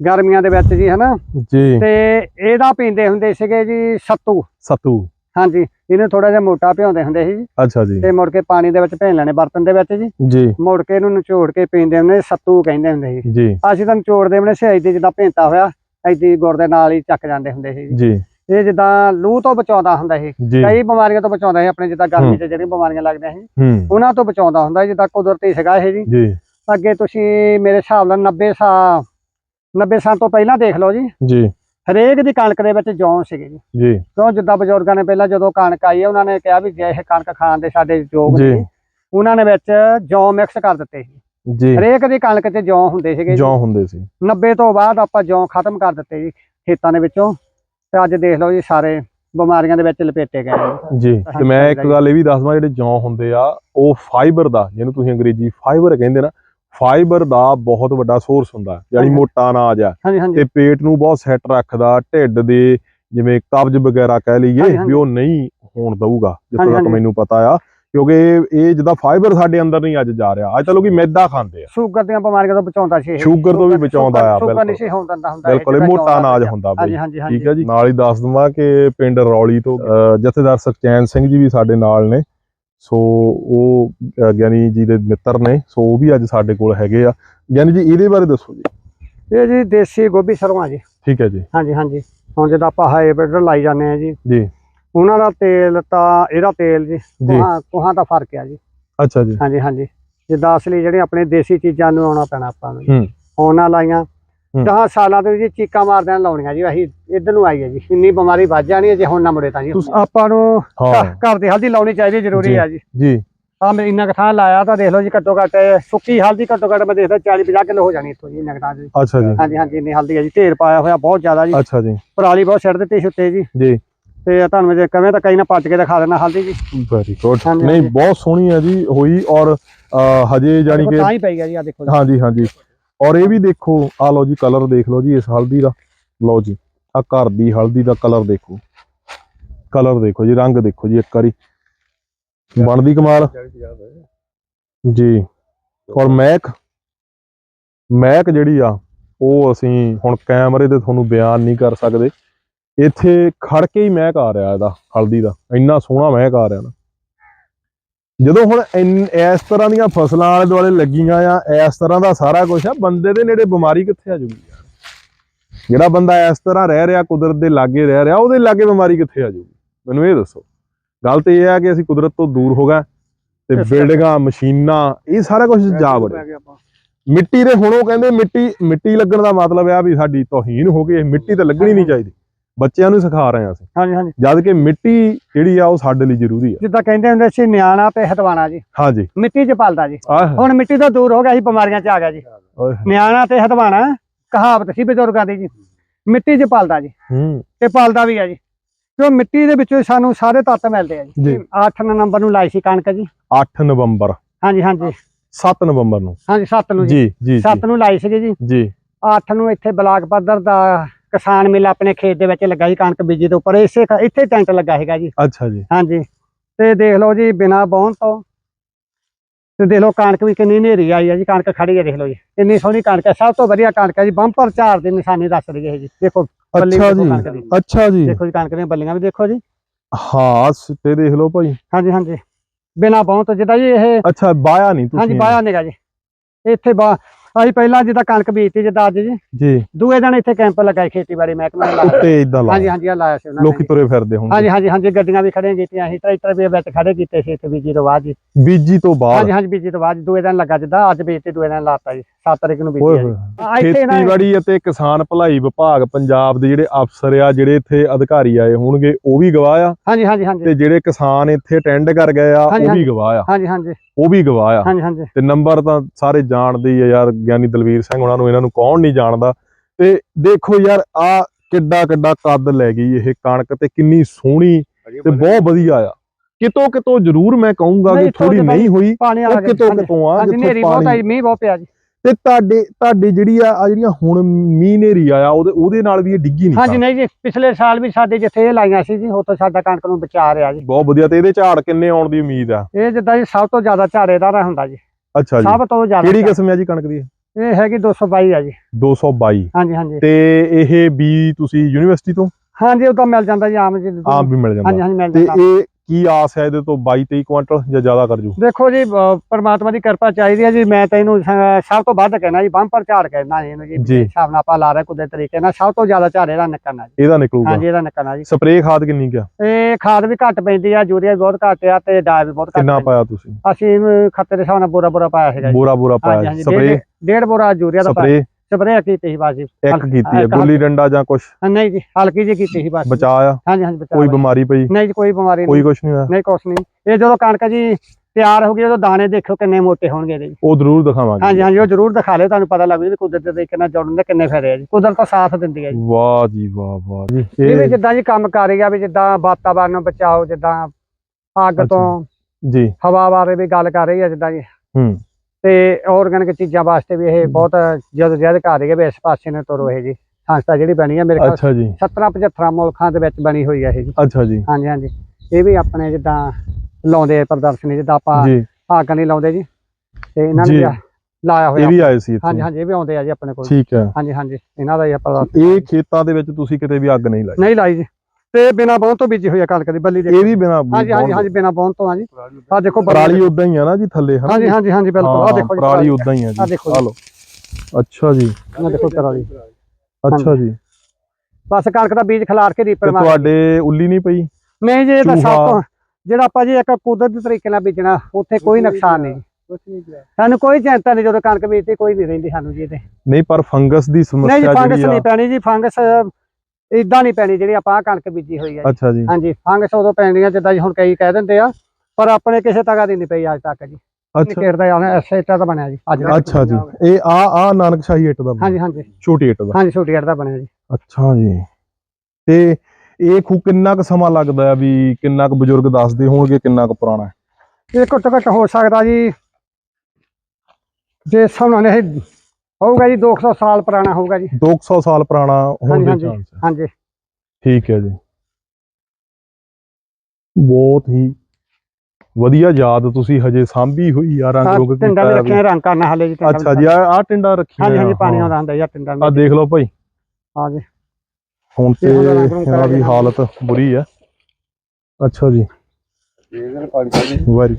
ਗਰਮੀਆਂ ਦੇ ਵਿੱਚ ਜੀ ਹਨਾ? ਜੀ। ਤੇ ਇਹਦਾ ਪੀਂਦੇ ਹੁੰਦੇ ਸੀਗੇ ਜੀ ਸੱਤੂ। ਸਤੂ। ਹਾਂਜੀ ਇਹਨੂੰ ਥੋੜਾ ਜਿਹਾ ਮੋਟਾ ਭਿਉਂਦੇ ਹੁੰਦੇ ਸੀ ਜੀ। ਅੱਛਾ ਜੀ। ਤੇ ਮੁੜ ਕੇ ਪਾਣੀ ਦੇ ਵਿੱਚ ਭੇਣ ਲੈਣੇ ਬਰਤਨ ਦੇ ਵਿੱਚ ਜੀ। ਜੀ। ਮੁੜ ਕੇ ਇਹਨੂੰ ਨਿਚੋੜ ਕੇ ਪੀਂਦੇ ਹੁੰਦੇ ਸੱਤੂ ਕਹਿੰਦੇ ਹੁੰਦੇ ਸੀ। ਜੀ। ਅਸੀਂ ਤਾਂ ਨਿਚੋੜਦੇ ਹੁੰਦੇ ਸੀ ਐਦੀ ਜਿੱਦਾਂ ਭੇਂਤਾ ਹੋਇਆ ਐਦੀ ਗੁੜ ਦੇ ਨਾਲ ਹੀ ਚੱਕ ਜਾਂਦੇ ਹੁੰਦੇ ਸੀ ਜੀ। ਇਹ ਜਿੱਦਾਂ ਲੂ ਤੋਂ ਬਚਾਉਂਦਾ ਹੁੰਦਾ ਸੀ। ਕਈ ਬਿਮਾਰੀਆਂ ਤੋਂ ਬਚਾਉਂਦਾ ਸੀ ਆਪਣੇ ਜਿੱਦਾਂ ਗਰਮੀ 'ਚ ਜਿਹੜੀਆਂ ਬਿਮਾਰੀਆਂ ਲੱਗਦੀਆਂ ਸੀ। ਉਹਨਾਂ ਤੋਂ ਬਚਾਉਂਦਾ ਹੁੰਦਾ ਜਿੱਦਾਂ ਕੁਦਰਤੀ ਸੀਗਾ ਇਹ ਜੀ। ਜੀ। ਅੱਗੇ ਤੁਸੀਂ ਮੇਰੇ ਹਿਸਾਬ ਨਾਲ 90 ਸਾਲ 90 ਸਾਲ ਤੋਂ ਪਹਿਲਾਂ ਦੇਖ ਲਓ ਜੀ। ਜੀ। ਹਰੇਕ ਦੀ ਕਣਕ ਦੇ ਵਿੱਚ ਜੌਂ ਸੀਗੇ ਜੀ। ਜੀ। ਕਿਉਂ ਜਿੱਦਾਂ ਬਜ਼ੁਰਗਾਂ ਨੇ ਪਹਿਲਾਂ ਜਦੋਂ ਕਣਕ ਆਈ ਹੈ ਉਹਨਾਂ ਨੇ ਕਿਹਾ ਵੀ ਜੇ ਇਹ ਕਣਕ ਖਾਣ ਦੇ ਸਾਡੇ ਯੋਗ। ਨਹੀਂ। ਉਹਨਾਂ ਨੇ ਵਿੱਚ ਜੌਂ ਮਿਕਸ ਕਰ ਦਿੱਤੇ ਸੀ। ਜੀ। ਹਰੇਕ ਦੀ ਕਣਕ 'ਚ ਜੌਂ ਹੁੰਦੇ ਸੀਗੇ ਜੀ। ਹੁੰਦੇ ਸੀ। 90 ਤੋਂ ਬਾਅਦ ਆਪਾਂ ਜੌਂ ਖਤਮ ਕਰ ਦਿੱਤੇ ਜੀ ਖੇਤਾਂ ਦੇ ਵਿੱਚੋਂ। ਤੇ ਅੱਜ ਦੇਖ ਲਓ ਜੀ ਸਾਰੇ ਬਿਮਾਰੀਆਂ ਦੇ ਵਿੱਚ ਲਪੇਟੇ ਗਏ ਨੇ। ਜੀ ਤੇ ਮੈਂ ਇੱਕ। ਗੱਲ ਇਹ ਵੀ ਦੱਸਦਾ ਜਿਹੜੇ ਜੌਂ ਹੁੰਦੇ ਆ ਉਹ ਫਾਈਬਰ ਦਾ ਜਿਹਨੂੰ ਤੁਸੀਂ ਅੰਗਰੇਜ਼ੀ ਫਾਈਬਰ ਕਹਿੰਦੇ ਨਾ ਫਾਈਬਰ ਦਾ ਬਹੁਤ ਵੱਡਾ ਸੋਰਸ ਹੁੰਦਾ ਯਾਨੀ। ਮੋਟਾ ਅਨਾਜ ਆ ਤੇ ਪੇਟ ਨੂੰ ਬਹੁਤ ਸੈੱਟ ਰੱਖਦਾ ਢਿੱਡ ਦੇ ਜਿਵੇਂ ਕਬਜ਼ ਵਗੈਰਾ ਕਹਿ ਲਈਏ। ਵੀ ਉਹ ਨਹੀਂ ਹੋਣ ਦਊਗਾ ਜਿੱਥੋਂ ਤੱਕ। ਮੈਨੂੰ ਪਤਾ ਆ ਕਿਉਂਕਿ ਇਹ- ਜਿੱਦਾਂ ਫਾਈਬਰ ਸਾਡੇ ਅੰਦਰ ਨਹੀਂ ਅੱਜ ਜਾ ਰਿਹਾ। ਅੱਜ ਤਾਂ ਲੋਕੀ ਮੈਦਾ ਖਾਂਦੇ ਆ। ਸ਼ੂਗਰ ਦੀਆਂ ਬਿਮਾਰੀਆਂ ਤੋਂ ਬਚਾਉਂਦਾ ਇਹ ਸ਼ੂਗਰ ਤੋਂ ਵੀ ਬਚਾਉਂਦਾ ਆ, ਸ਼ੂਗਰ ਬਿਲਕੁਲ। ਨਹੀਂ ਸੀ ਹੋਣ ਦਿੰਦਾ ਹੁੰਦਾ ਇਹ ਬਿਲਕੁਲ ਇਹ ਜਿਹੜਾ ਮੋਟਾ ਅਨਾਜ ਹੁੰਦਾ ਬਈ। ਠੀਕ ਹੈ ਜੀ। ਨਾਲ ਹੀ ਦੱਸ ਦਵਾਂ ਕਿ ਪਿੰਡ ਰੌਲੀ ਤੋਂ ਜਥੇਦਾਰ ਸੁਖਚੈਨ ਸਿੰਘ ਜੀ ਵੀ ਸਾਡੇ ਨਾਲ ਨੇ। ਸੋ ਉਹ ਗਿਆਨੀ ਜੀ ਦੇ ਮਿੱਤਰ ਨੇ ਸੋ ਉਹ ਵੀ ਅੱਜ ਸਾਡੇ ਕੋਲ ਹੈਗੇ ਆ। ਗਿਆਨੀ ਜੀ ਇਹਦੇ ਬਾਰੇ ਦੱਸੋ ਜੀ। ਇਹ ਜੀ ਦੇਸੀ ਗੋਭੀ ਸਰੋਂ ਜੀ। ਠੀਕ ਹੈ ਜੀ। ਹਾਂਜੀ ਹਾਂਜੀ। ਹੁਣ ਜਦੋਂ ਆਪਾਂ ਹਾਈਬ੍ਰਿਡ ਲਾਈ ਜਾਂਦੇ ਆ ਜੀ ਜੀ। ਉਹਨਾਂ ਦਾ ਤੇਲ ਤਾਂ ਇਹਦਾ ਤੇਲ ਜੀ ਕੋਹਾਂ ਕੋਹਾਂ ਦਾ ਫ਼ਰਕ ਆ ਜੀ। ਅੱਛਾ ਜੀ। ਹਾਂਜੀ ਹਾਂਜੀ। ਜਿੱਦਾਂ ਅਸਲੀ ਜਿਹੜੇ ਆਪਣੇ ਦੇਸੀ ਚੀਜ਼ਾਂ ਨੂੰ ਆਉਣਾ ਪੈਣਾ ਆਪਾਂ ਨੂੰ ਹੂੰ। ਉਹਨਾਂ ਲਾਈਆਂ। 10 ਸਾਲਾਂ ਤੋਂ ਜੀ ਚੀਕਾਂ ਮਾਰਦਿਆਂ ਲਾਉਣੀਆਂ ਜੀ ਅਸੀਂ ਇੱਧਰ ਨੂੰ ਆਈ ਹੈ ਜੀ। ਇੰਨੀ ਬਿਮਾਰੀ ਵੱਧ ਜਾਣੀ ਹੈ ਜੇ ਹੁਣ ਨਾ ਮੁੜੇ ਤਾਂ ਜੀ। ਤੁਸੀਂ- ਆਪਾਂ ਨੂੰ ਹਾਂ। ਘਰ ਦੀ ਹਲਦੀ ਲਾਉਣੀ ਚਾਹੀਦੀ ਜ਼ਰੂਰੀ ਜੀ। ਆ ਜੀ। ਜੀ। ਆ ਮੈਂ ਇੰਨਾ ਕੁ ਥਾਂ ਲਾਇਆ ਤਾਂ ਦੇਖ ਲਓ ਜੀ ਘੱਟੋ ਘੱਟ ਸੁੱਕੀ ਹਲਦੀ ਘੱਟੋ ਘੱਟ ਮੈਂ ਦੇਖਦਾ 40 50 ਕਿਲੋ ਹੋ ਜਾਣੀ ਇੱਥੋਂ ਜੀ ਇੰਨਾ 'ਚ ਅੱਛਾ ਜੀ। ਹਾਂਜੀ ਹਾਂਜੀ ਇੰਨੀ ਹਲਦੀ ਹੈ ਜੀ। ਢੇਰ ਪਾਇਆ ਹੋਇਆ ਬਹੁਤ ਜ਼ਿਆਦਾ ਜੀ। ਅੱਛਾ ਜੀ। ਪਰਾਲੀ ਬਹੁਤ ਛੱਡ ਦਿੱਤੀ ਉੱਤੇ ਜੀ। ਜੀ। ਤੇ ਤੁਹਾਨੂੰ ਜੇ ਕਵੇਂ ਤਾਂ ਕਈ ਨਾ ਪੱਟ ਕੇ ਦਿਖਾ ਦੇਣਾ ਹਲਦੀ ਜੀ। ਵੈਰੀ ਗੁੱਡ ਨਹੀਂ। ਬਹੁਤ ਸੋਹਣੀ ਹੈ ਜੀ ਹੋਈ ਔਰ ਹਜੇ ਜਾਨੀ ਕਿ ਤਾਂ ਹੀ ਪਈ ਗਿਆ ਜੀ ਆ ਦੇਖੋ ਜੀ। ਹਾਂਜੀ ਹਾਂਜੀ। ਔਰ ਇਹ ਵੀ ਦੇਖੋ ਆ ਲਓ ਜੀ ਕਲਰ ਦੇਖ ਲਓ ਜੀ, ਇਸ ਹਲਦੀ ਦਾ। ਲਓ ਜੀ ਆ ਘਰ ਦੀ ਹਲਦੀ ਦਾ ਕਲਰ ਦੇਖੋ। ਕਲਰ ਦੇਖੋ ਜੀ, ਰੰਗ ਦੇਖੋ ਜੀ ਇੱਕ ਵਾਰੀ। ਬਣਦੀ ਕਮਾਲ? ਜੀ। ਔਰ ਮਹਿਕ ਮਹਿਕ ਜਿਹੜੀ ਆ, ਉਹ ਅਸੀਂ ਹੁਣ ਕੈਮਰੇ ਤੇ ਤੁਹਾਨੂੰ ਬਿਆਨ ਨਹੀਂ ਕਰ ਸਕਦੇ। ਇੱਥੇ ਖੜ ਕੇ ਹੀ ਮਹਿਕ ਆ ਰਿਹਾ ਇਹਦਾ, ਹਲਦੀ ਦਾ। ਇੰਨਾ ਸੋਹਣਾ ਮਹਿਕ ਆ ਰਿਹਾ ਨਾ। ਜਦੋਂ ਹੁਣ ਇਸ ਤਰ੍ਹਾਂ ਦੀਆਂ ਫਸਲਾਂ ਆਲੇ ਦੁਆਲੇ ਲੱਗੀਆਂ ਆ ਇਸ ਤਰ੍ਹਾਂ ਦਾ ਸਾਰਾ ਕੁਝ ਆ ਬੰਦੇ ਦੇ ਨੇੜੇ ਬਿਮਾਰੀ ਕਿੱਥੇ ਆ ਜੂਗੀ ਯਾਰ? ਜਿਹੜਾ ਬੰਦਾ ਇਸ ਤਰ੍ਹਾਂ ਰਹਿ ਰਿਹਾ ਕੁਦਰਤ ਦੇ ਲਾਗੇ ਰਹਿ ਰਿਹਾ ਉਹਦੇ ਲਾਗੇ ਬਿਮਾਰੀ ਕਿੱਥੇ ਆ ਜੂਗੀ ਮੈਨੂੰ ਇਹ ਦੱਸੋ। ਗੱਲ ਤੇ ਇਹ ਆ ਕਿ ਅਸੀਂ ਕੁਦਰਤ ਤੋਂ ਦੂਰ ਹੋ ਗਏ ਤੇ ਬਿਲਡਿੰਗਾਂ ਮਸ਼ੀਨਾਂ ਇਹ ਸਾਰਾ ਕੁਝ ਜਾ ਵੜੇ ਮਿੱਟੀ ਦੇ ਹੁਣ ਉਹ ਕਹਿੰਦੇ ਮਿੱਟੀ ਮਿੱਟੀ ਲੱਗਣ ਦਾ ਮਤਲਬ ਆ ਵੀ ਸਾਡੀ ਤੋਹੀਨ ਹੋ ਗਈ ਇਹ ਮਿੱਟੀ ਤਾਂ ਲੱਗਣੀ ਨਹੀਂ ਚਾਹੀਦੀ। ਬੱਚਿਆਂ ਨੂੰ ਸਿਖਾ ਰਹੇ ਆ ਅਸੀਂ। ਹਾਂਜੀ ਹਾਂਜੀ। ਜਦ ਕਿ ਮਿੱਟੀ ਜਿਹੜੀ ਆ ਉਹ ਸਾਡੇ ਲਈ ਜ਼ਰੂਰੀ ਆ। ਜਿੱਦਾਂ ਕਹਿੰਦੇ ਹੁੰਦੇ ਸੀ ਨਿਆਣਾ ਤੇ ਹਤਵਾਣਾ ਜੀ। ਹਾਂਜੀ। ਮਿੱਟੀ 'ਚ ਪਲਦਾ ਜੀ। ਹੁਣ ਮਿੱਟੀ ਤੋਂ ਦੂਰ ਹੋ ਗਿਆ ਸੀ ਬਿਮਾਰੀਆਂ 'ਚ ਆ ਗਿਆ ਜੀ। ਨਿਆਣਾ ਤੇ ਹਤਵਾਣਾ ਕਹਾਵਤ ਸੀ ਬਜ਼ੁਰਗਾਂ ਦੀ ਜੀ। ਮਿੱਟੀ 'ਚ ਪਲਦਾ ਜੀ। ਹੂੰ। ਤੇ ਪਲਦਾ ਵੀ ਆ ਜੀ। ਕਿਉਂ ਮਿੱਟੀ ਦੇ ਵਿੱਚੋਂ ਸਾਨੂੰ ਸਾਰੇ ਤੱਤ ਮਿਲਦੇ ਆ ਜੀ। ਜੀ। 8 ਨੰਬਰ ਨੂੰ ਲਾਈ ਸੀ ਕਣਕ ਜੀ। 8 ਨਵੰਬਰ। ਹਾਂਜੀ ਹਾਂਜੀ। 7 ਨਵੰਬਰ ਨੂੰ। ਹਾਂਜੀ 7 ਨੂੰ ਜੀ। ਜੀ ਜੀ 7 ਨੂੰ ਲਾਈ ਸੀਗੀ ਜੀ। ਜੀ। 8 ਨੂੰ ਇੱਥੇ ਬਲਾਕ ਪੱਧਰ ਦਾ ਕਿਸਾਨ ਮੇਲਾ ਆਪਣੇ ਖੇਤ ਦੇ ਵਿੱਚ ਲੱਗਾ ਸੀ ਕਣਕ ਬੀਜੀ ਦੇ ਉੱਪਰ ਇਸੇ ਇੱਥੇ ਟੈਂਟ ਲੱਗਾ ਹੈਗਾ ਜੀ। ਅੱਛਾ ਜੀ। ਹਾਂਜੀ। ਤੇ ਦੇਖ ਲਓ ਜੀ ਬਿਨਾ ਬੌਣ ਤੋਂ। ਤੇ ਦੇਖ ਲਓ ਕਣਕ ਵੀ ਕਿੰਨੀ ਹਨੇਰੀ ਆਈ ਹੈ ਜੀ ਕਣਕ ਖੜੀ ਹੈ ਦੇਖ ਲਓ ਜੀ। ਕਿੰਨੀ ਸੋਹਣੀ ਕਣਕ ਹੈ ਸਭ ਤੋਂ ਵਧੀਆ ਕਣਕ ਹੈ ਜੀ ਬੰਪਰ ਝਾੜ ਦੀ ਨਿਸ਼ਾਨੀ ਦੱਸ ਰਹੀ ਹੈ ਜੀ। ਦੇਖੋ ਅੱਛਾ ਜੀ। ਅੱਛਾ ਜੀ। ਦੇਖੋ ਜੀ ਕਣਕ ਦੀਆਂ ਬੱਲੀਆਂ ਵੀ ਦੇਖੋ ਜੀ। ਹਾਂ ਸਿੱਟੇ ਦੇਖ ਲਓ ਭਾਈ। ਹਾਂਜੀ ਹਾਂਜੀ। ਬਿਨਾ ਬੌਣ ਤੋਂ ਜਿੱਦਾਂ ਜੀ ਇਹ ਅੱਛਾ ਬਾਇਆ ਨਹੀਂ ਤੁਸੀਂ ਹਾਂਜੀ ਬਾਇਆ ਨਿਗਾ ਜੀ। ਇੱਥੇ ਬਾ ਅਸੀਂ ਪਹਿਲਾਂ ਜਿੱਦਾਂ ਕਣਕ ਬੀਜਤੀ ਜਿੱਦਾਂ ਅੱਜ ਜੀ ਜੀ। ਦੂਏ ਦਿਨ ਇੱਥੇ ਕੈਂਪ ਲਗਾਏ ਖੇਤੀਬਾੜੀ ਮਹਿਕਮੇ ਨੇ ਲਾਇਆ ਉੱਤੇ ਇਦਾਂ ਲਾ ਹਾਂਜੀ ਹਾਂਜੀ ਲਾਇਆ ਸੀ ਉਹਨਾਂ ਨੇ। ਲੋਕੀ ਤੁਰੇ ਫਿਰਦੇ ਹਾਂਜੀ ਹੋਣਗੇ। ਹਾਂਜੀ ਹਾਂਜੀ ਗੱਡੀਆਂ ਵੀ ਖੜੀਆਂ ਕੀਤੀਆਂ ਸੀ ਟਰੈਕਟਰ ਵੀ ਵਿੱਚ ਖੜੇ ਕੀਤੇ ਸੀ ਇੱਥੇ ਬੀਜੀ ਤੋਂ ਬਾਅਦ ਜੀ। ਬੀਜੀ ਤੋਂ ਬਾਅਦ? ਹਾਂਜੀ ਹਾਂਜੀ ਬੀਜੀ ਤੋਂ ਬਾਅਦ ਦੂਏ ਦਿਨ ਲੱਗਾ ਜਿੱਦਾਂ ਅੱਜ ਬੀਜਤੇ ਦੂਏ ਦਿਨ ਲਾਤਾ ਜੀ 7 ਤਰੀਕ ਨੂੰ ਬੀਜੀ ਆ ਖੇਤੀਬਾੜੀ ਅਤੇ ਕਿਸਾਨ ਭਲਾਈ ਵਿਭਾਗ ਪੰਜਾਬ ਦੇ ਜਿਹੜੇ ਅਫਸਰ ਆ ਜਿਹੜੇ ਇੱਥੇ ਅਧਿਕਾਰੀ ਆਏ ਹੋਣਗੇ ਉਹ ਵੀ ਗਵਾਹ ਆ। ਹਾਂਜੀ ਹਾਂਜੀ ਹਾਂਜੀ। ਤੇ ਜਿਹੜੇ ਕਿਸਾਨ ਇੱਥੇ ਅਟੈਂਡ ਕਰ ਗਏ ਆ ਹਾਂਜੀ, ਉਹ ਵੀ ਹਾਂਜੀ। ਗਵਾਹ ਆ। ਹਾਂਜੀ ਹਾਂਜੀ। ਉਹ ਵੀ ਗਵਾਹ ਆ। ਹਾਂਜੀ ਹਾਂਜੀ। ਤੇ ਨੰਬਰ ਤਾਂ ਸਾਰੇ ਜਾਣਦੇ ਹੀ ਆ ਯਾਰ ਗਿਆਨੀ ਦਲਵੀਰ ਸਿੰਘ ਉਹਨਾਂ ਨੂੰ ਇਹਨਾਂ ਨੂੰ ਕੌਣ ਨਹੀਂ ਜਾਣਦਾ। ਤੇ ਦੇਖੋ ਯਾਰ ਆ ਕਿੱਡਾ ਕਿੱਡਾ ਕੱਦ ਲੈ ਗਈ ਇਹ ਕਣਕ ਤੇ ਕਿੰਨੀ ਸੋਹਣੀ ਤੇ ਬਹੁਤ ਵਧੀਆ ਆ। ਕਿਤੋਂ ਕਿਤੋਂ ਜ਼ਰੂਰ ਮੈਂ ਕਹੂੰਗਾ ਕਿ ਥੋੜੀ ਨਹੀਂ ਹੋਈ ਕਿਤੋਂ ਕਿਤੋਂ ਆ ਜਿੱਥੋਂ ਨੇਰੀ ਬਹੁਤ ਆਈ ਪਾਣੀ ਮੀਂਹ ਬਹੁਤ ਪਿਆ ਜੀ। ਤੇ ਤੁਹਾਡੇ ਤੁਹਾਡੀ ਜਿਹੜੀ ਆ ਆ ਜਿਹੜੀਆਂ ਹੁਣ ਮੀਂਹ ਨੇਰੀ ਆਇਆ ਉਹਦੇ ਉਹਦੇ ਨਾਲ ਵੀ ਇਹ ਡਿੱਗੀ ਨਹੀਂ ਹਾਂਜੀ। ਨਹੀਂ ਜੀ ਪਿਛਲੇ ਸਾਲ ਵੀ ਸਾਡੇ ਜਿੱਥੇ ਇਹ ਲਾਈਆਂ ਸੀ ਜੀ ਉੱਥੋਂ ਸਾਡਾ ਕਣਕ ਨੂੰ ਬਚਾ ਰਿਹਾ ਜੀ। ਬਹੁਤ ਵਧੀਆ ਤੇ ਇਹਦੇ ਝਾੜ ਕਿੰਨੇ ਆਉਣ ਦੀ ਉਮੀਦ ਆ? ਇਹ ਜਿੱਦਾਂ ਜੀ ਸਭ ਤੋਂ ਜ਼ਿਆਦਾ ਝਾੜੇ ਦਾ ਹੁੰਦਾ ਜੀ। ਅੱਛਾ ਜੀ। ਸਭ ਤੋਂ ਜ਼ਿਆਦਾ ਕਿਹੜੀ। ਕਿਸਮ ਹੈ ਜੀ ਕਣਕ ਦੀ? ਇਹ? ਹੈਗੀ 222 ਆ ਜੀ। 222 ਹਾਂਜੀ ਹਾਂਜੀ। ਤੇ ਇਹ ਬੀ ਤੁਸੀਂ ਯੂਨੀਵਰਸਿਟੀ ਤੋਂ? ਹਾਂਜੀ ਉਹ ਤਾਂ ਮਿਲ ਜਾਂਦਾ ਜੀ ਆਮ ਜੀ। ਆਮ ਵੀ ਮਿਲ ਜਾਂਦਾ। ਹਾਂਜੀ ਹਾਂਜੀ ਮਿਲ ਤੇ ਜਾਂਦਾ। ਇਹ ਕੀ ਆਸ ਹੈ ਇਹਦੇ ਤੋਂ 22 23 ਕੁਇੰਟਲ ਜਾਂ ਜ਼ਿਆਦਾ ਕਰ ਜੂ? ਦੇਖੋ ਜੀ ਪਰਮਾਤਮਾ ਦੀ ਕਿਰਪਾ ਚਾਹੀਦੀ ਹੈ ਜੀ। ਮੈਂ ਤਾਂ ਇਹਨੂੰ ਸਭ ਤੋਂ ਵੱਧ ਕਹਿਣਾ ਜੀ ਬੰਪਰ ਝਾੜ ਕਹਿਣਾ ਇਹਨੂੰ ਜੀ। ਜੀ। ਜਿਸ ਹਿਸਾਬ ਨਾਲ ਆਪਾਂ ਲਾ ਰਹੇ ਕੁਦਰਤ ਤਰੀਕੇ ਨਾਲ। ਸਭ ਤੋਂ ਜ਼ਿਆਦਾ ਝਾੜ ਇਹਦਾ ਨਿਕਲਣਾ ਜੀ। ਇਹਦਾ ਨਿਕਲੂਗਾ। ਹਾਂਜੀ ਇਹਦਾ ਨਿਕਲਣਾ ਜੀ। ਸਪਰੇਅ ਖਾਦ ਕਿੰਨੀ ਕਿਆ ਇਹ ਖਾਦ ਵੀ ਘੱਟ ਪੈਂਦੀ ਆ ਯੂਰੀਆ ਬਹੁਤ ਘੱਟ ਆ ਤੇ ਡਾਈ ਵੀ ਬਹੁਤ ਘੱਟ ਕਿੰਨਾ। ਪਾਇਆ ਤੁਸੀਂ? ਅਸੀਂ ਇਹਨੂੰ ਖੱਤੇ ਦੇ ਹਿਸਾਬ ਨਾਲ ਬੋਰਾ ਬੋਰਾ ਪਾਇਆ ਸੀਗਾ ਜੀ। ਬੋਰਾ ਬੋਰਾ ਪਾਇਆ। ਸਪਰੇਅ? ਡੇਢ- ਡੇਢ ਬੋਰਾ ਯੂਰੀਆ ਦਾ ਪਾਇਆ ਸਪਰੇਅ ਕੀਤੀ ਸੀ ਬਾਜੀ ਇੱਕ ਕੀਤੀ ਹੈ ਇੱਕ ਗੁੱਲੀ ਡੰਡਾ ਜਾਂ ਕੁਛ? ਨਹੀਂ ਜੀ ਹਲਕੀ ਜੀ ਕੀਤੀ ਸੀ ਬਸ ਬਚਾਇਆ? ਹਾਂਜੀ ਹਾਂਜੀ ਬਚਾ ਕੋਈ ਲਿਆ। ਬਿਮਾਰੀ ਪਈ? ਨਹੀਂ ਜੀ ਕੋਈ ਬਿਮਾਰੀ ਕੋਈ ਨਹੀਂ ਕੁਛ ਨਹੀਂ ਹੋਇਆ? ਨਹੀਂ ਕੁਛ ਨਹੀਂ। ਇਹ ਜਦੋਂ ਕਣਕ ਜੀ ਤਿਆਰ ਹੋ ਗਈ ਉਦੋਂ ਦਾਣੇ ਦੇਖੋ ਕਿੰਨੇ ਮੋਟੇ ਹੋਣਗੇ ਇਹਦੇ ਜੀ। ਉਹ ਜ਼ਰੂਰ ਦਿਖਾਵਾਂਗੇ ਹਾਂਜੀ ਹਾਂਜੀ ਉਹ ਜ਼ਰੂਰ ਦਿਖਾ ਲਿਓ ਤੁਹਾਨੂੰ ਪਤਾ ਲੱਗ ਜੂ ਵੀ ਕੁਦਰਤ ਦੇ ਨਾਲ ਜੁੜਨ ਦੇ ਕਿੰਨੇ ਫਾਇਦੇ ਆ ਜੀ। ਕੁਦਰਤ ਤਾਂ ਸਾਥ ਦਿੰਦੀ ਹੈ ਜੀ। ਵਾਹ ਜੀ ਵਾਹ ਵਾਹ ਜੀ। ਇਹ ਵੀ ਇਹ ਜਿੱਦਾਂ ਜੀ ਕੰਮ ਕਰ ਰਹੀ ਵੀ ਜਿੱਦਾਂ ਵਾਤਾਵਰਨ ਨੂੰ ਬਚਾਓ ਜਿੱਦਾਂ ਅੱਗ ਅੱਛਾ। ਤੋਂ ਜੀ। ਹਵਾ ਬਾਰੇ ਵੀ ਗੱਲ ਕਰ ਰਹੀ ਆ ਜਿੱਦਾਂ ਜੀ। ਹੂੰ। ਤੇ ਆਰਗੈਨਿਕ ਚੀਜ਼ਾਂ ਵਾਸਤੇ ਵੀ ਇਹ ਬਹੁਤ ਜਦ ਜਦ ਰਹੀ ਹੈ ਵੀ ਇਸ ਪਾਸੇ ਨੂੰ ਤੁਰੋ ਇਹ ਜੀ। ਸੰਸਥਾ ਜਿਹੜੀ ਬਣੀ ਆ ਮੇਰੇ ਖਿਆਲ ਅੱਛਾ ਜੀ। 70 75 ਮੁਲਕਾਂ ਦੇ ਵਿੱਚ ਬਣੀ ਹੋਈ ਹੈ ਇਹ ਜੀ। ਅੱਛਾ ਜੀ। ਹਾਂਜੀ ਹਾਂਜੀ। ਇਹ ਵੀ ਆਪਣੇ ਜਿੱਦਾਂ ਲਾਉਂਦੇ ਆ ਪ੍ਰਦਰਸ਼ਨੀ ਜਿੱਦਾਂ ਆਪਾਂ ਅੱਗ ਨਹੀਂ ਲਾਉਂਦੇ ਜੀ। ਤੇ ਇਹਨਾਂ ਨੇ ਲਾਇਆ ਇਹ ਹੋਇਆ ਵੀ ਆਏ ਸੀ ਹਾਂਜੀ ਹਾਂਜੀ ਇਹ ਵੀ ਆਉਂਦੇ ਆ ਜੀ ਆਪਣੇ ਕੋਲ। ਠੀਕ ਹੈ ਹਾਂਜੀ ਹਾਂਜੀ। ਇਹਨਾਂ ਦਾ ਹੀ ਆਪਾਂ ਇਹ ਖੇਤਾਂ ਦੇ ਵਿੱਚ ਤੁਸੀਂ ਕਿਤੇ ਵੀ ਅੱਗ ਨਹੀਂ ਲਾਈ? ਨਹੀਂ ਲਾਈ ਜੀ। ਤੇ ਬਿਨਾ ਬੌਂ ਤੋਂ ਬੀਜੀ ਹੋਈ ਆ ਕਣਕ ਦੀ ਬੱਲੀ ਦੇਖੋ। ਇਹ ਵੀ ਬਿਨਾ ਹਾਂਜੀ ਹਾਂਜੀ ਹਾਂਜੀ ਬਿਨਾ ਬੌਂ ਤੋਂ ਆ ਜੀ। ਆ ਦੇਖੋ ਪਰਾਲੀ ਉਦਾਂ ਹੀ ਆ ਨਾ ਜੀ ਥੱਲੇ ਹਨਾ ਹਾਂਜੀ? ਹਾਂਜੀ ਹਾਂਜੀ ਬਿਲਕੁਲ। ਆ ਹਾਂ, ਦੇਖੋ ਜੀ ਪਰਾਲੀ ਉਦਾਂ ਹੀ ਆ ਜੀ। ਦੇਖੋ ਆ ਲਓ। ਅੱਛਾ ਜੀ। ਆ ਦੇਖੋ ਪਰਾਲੀ। ਅੱਛਾ ਜੀ। ਬਸ ਕਣਕ ਦਾ ਬੀਜ ਖਿਲਾਰ ਕੇ ਰੀਪਰ ਮਾਰ ਤੁਹਾਡੇ ਉੱਲੀ ਨਹੀਂ ਪਈ? ਨਹੀਂ ਜੀ ਇਹ ਤਾਂ ਸਭ। ਤੋਂ ਜਿਹੜਾ ਆਪਾਂ ਜੀ ਇੱਕ ਕੁਦਰਤੀ ਤਰੀਕੇ ਨਾਲ ਬੀਜਣਾ ਉੱਥੇ ਕੋਈ ਨੁਕਸਾਨ ਨਹੀਂ। ਸਾਨੂੰ ਕੋਈ ਚਿੰਤਾ ਨਹੀਂ ਜਦੋਂ ਕਣਕ ਬੀਜਦੀ ਕੋਈ ਨਹੀਂ ਰਹਿੰਦੀ ਸਾਨੂੰ ਜੀ ਇਹਦੇ ਨਹੀਂ ਪਰ ਫੰਗਸ ਦੀ ਨਹੀਂ ਜੀ ਸਮੱਸਿਆ ਫੰਗਸ ਜਿਹੜੀ ਨਹੀਂ ਆ ਪੈਣੀ ਜੀ ਫੰਗਸ ਇਦਾਂ ਨਹੀਂ ਪੈਣੀ ਜਿਹੜੀ ਆਪਾਂ ਆਹ ਕਣਕ ਬੀਜੀ ਹੋਈ ਹੈ ਜੀ। ਅੱਛਾ ਜੀ। ਹਾਂਜੀ ਫੰਗਸ ਉਦੋਂ ਪੈਂਦੀਆਂ ਜਿੱਦਾਂ ਜੀ ਹੁਣ ਕਈ ਕਹਿ ਦਿੰਦੇ ਆ ਪਰ ਆਪਣੇ ਕਿਸੇ ਤਰ੍ਹਾਂ ਦੀ ਨਹੀਂ ਪਈ ਅੱਜ ਤੱਕ ਜੀ। ਅੱਛਾ। ਨਿਕੇੜਦਾ ਆਉਣਾ ਐਸੇ ਇੱਟਾਂ ਦਾ ਬਣਿਆ ਜੀ ਅੱਜ ਤੱਕ। ਅੱਛਾ ਜੀ। ਇਹ ਆ ਆ ਨਾਨਕ ਸ਼ਾਹੀ ਇੱਟ ਦਾ ਬਣਿਆ, ਹਾਂਜੀ ਹਾਂਜੀ। ਛੋਟੀ ਇੱਟ ਦਾ। ਹਾਂਜੀ ਛੋਟੀ ਇੱਟ ਦਾ ਬਣਿਆ ਜੀ। ਅੱਛਾ ਜੀ। ਤੇ ਇਹ ਖੂ ਕਿੰਨਾ ਕੁ ਸਮਾਂ ਲੱਗਦਾ ਆ ਵੀ ਕਿੰਨਾ ਕੁ ਬਜ਼ੁਰਗ ਦੱਸਦੇ ਹੋਣਗੇ ਕਿੰਨਾ ਕੁ ਪੁਰਾਣਾ ਹੈ? ਇਹ ਘੱਟੋ ਘੱਟ ਹੋ ਸਕਦਾ ਜੀ ਜੇ ਸਾਨੂੰ ਇਹ ਹੋਊਗਾ ਜੀ 200 ਸਾਲ ਪੁਰਾਣਾ ਹੋਊਗਾ ਜੀ। 200 ਸਾਲ ਪੁਰਾਣਾ ਹੋਣ ਹਾਂਜੀ ਦੇ ਹਾਂਜੀ ਚਾਂਸ ਹੈ। ਹਾਂਜੀ। ਠੀਕ ਹੈ ਜੀ। ਬਹੁਤ ਹੀ ਵਧੀਆ ਯਾਦ ਤੁਸੀਂ ਹਜੇ ਸਾਂਭੀ ਹੋਈ ਆ ਰੰਗ ਟਿੰਡਾ ਕੀਤਾ ਆ ਰੱਖਿਆ ਰੰਗ ਕਰਨਾ ਹਲੇ ਜੀ। ਅੱਛਾ ਜੀ ਆ ਆ ਟਿੰਡਾ ਰੱਖੀਆਂ ਹਾਂਜੀ ਹਾਂਜੀ ਆ, ਪਾਣੀ। ਆਉਂਦਾ ਹੁੰਦਾ ਜੀ ਟਿੰਡਾ ਆ ਦੇਖ ਲਓ ਭਾਈ। ਹਾਂ ਜੀ। ਹੁਣ ਤੇ ਰੰਗ ਰੁੰਗ ਇਹਨਾਂ ਦੀ। ਹਾਲਤ ਬੁਰੀ ਹੈ। ਅੱਛਾ ਜੀ। ਵੈਰੀ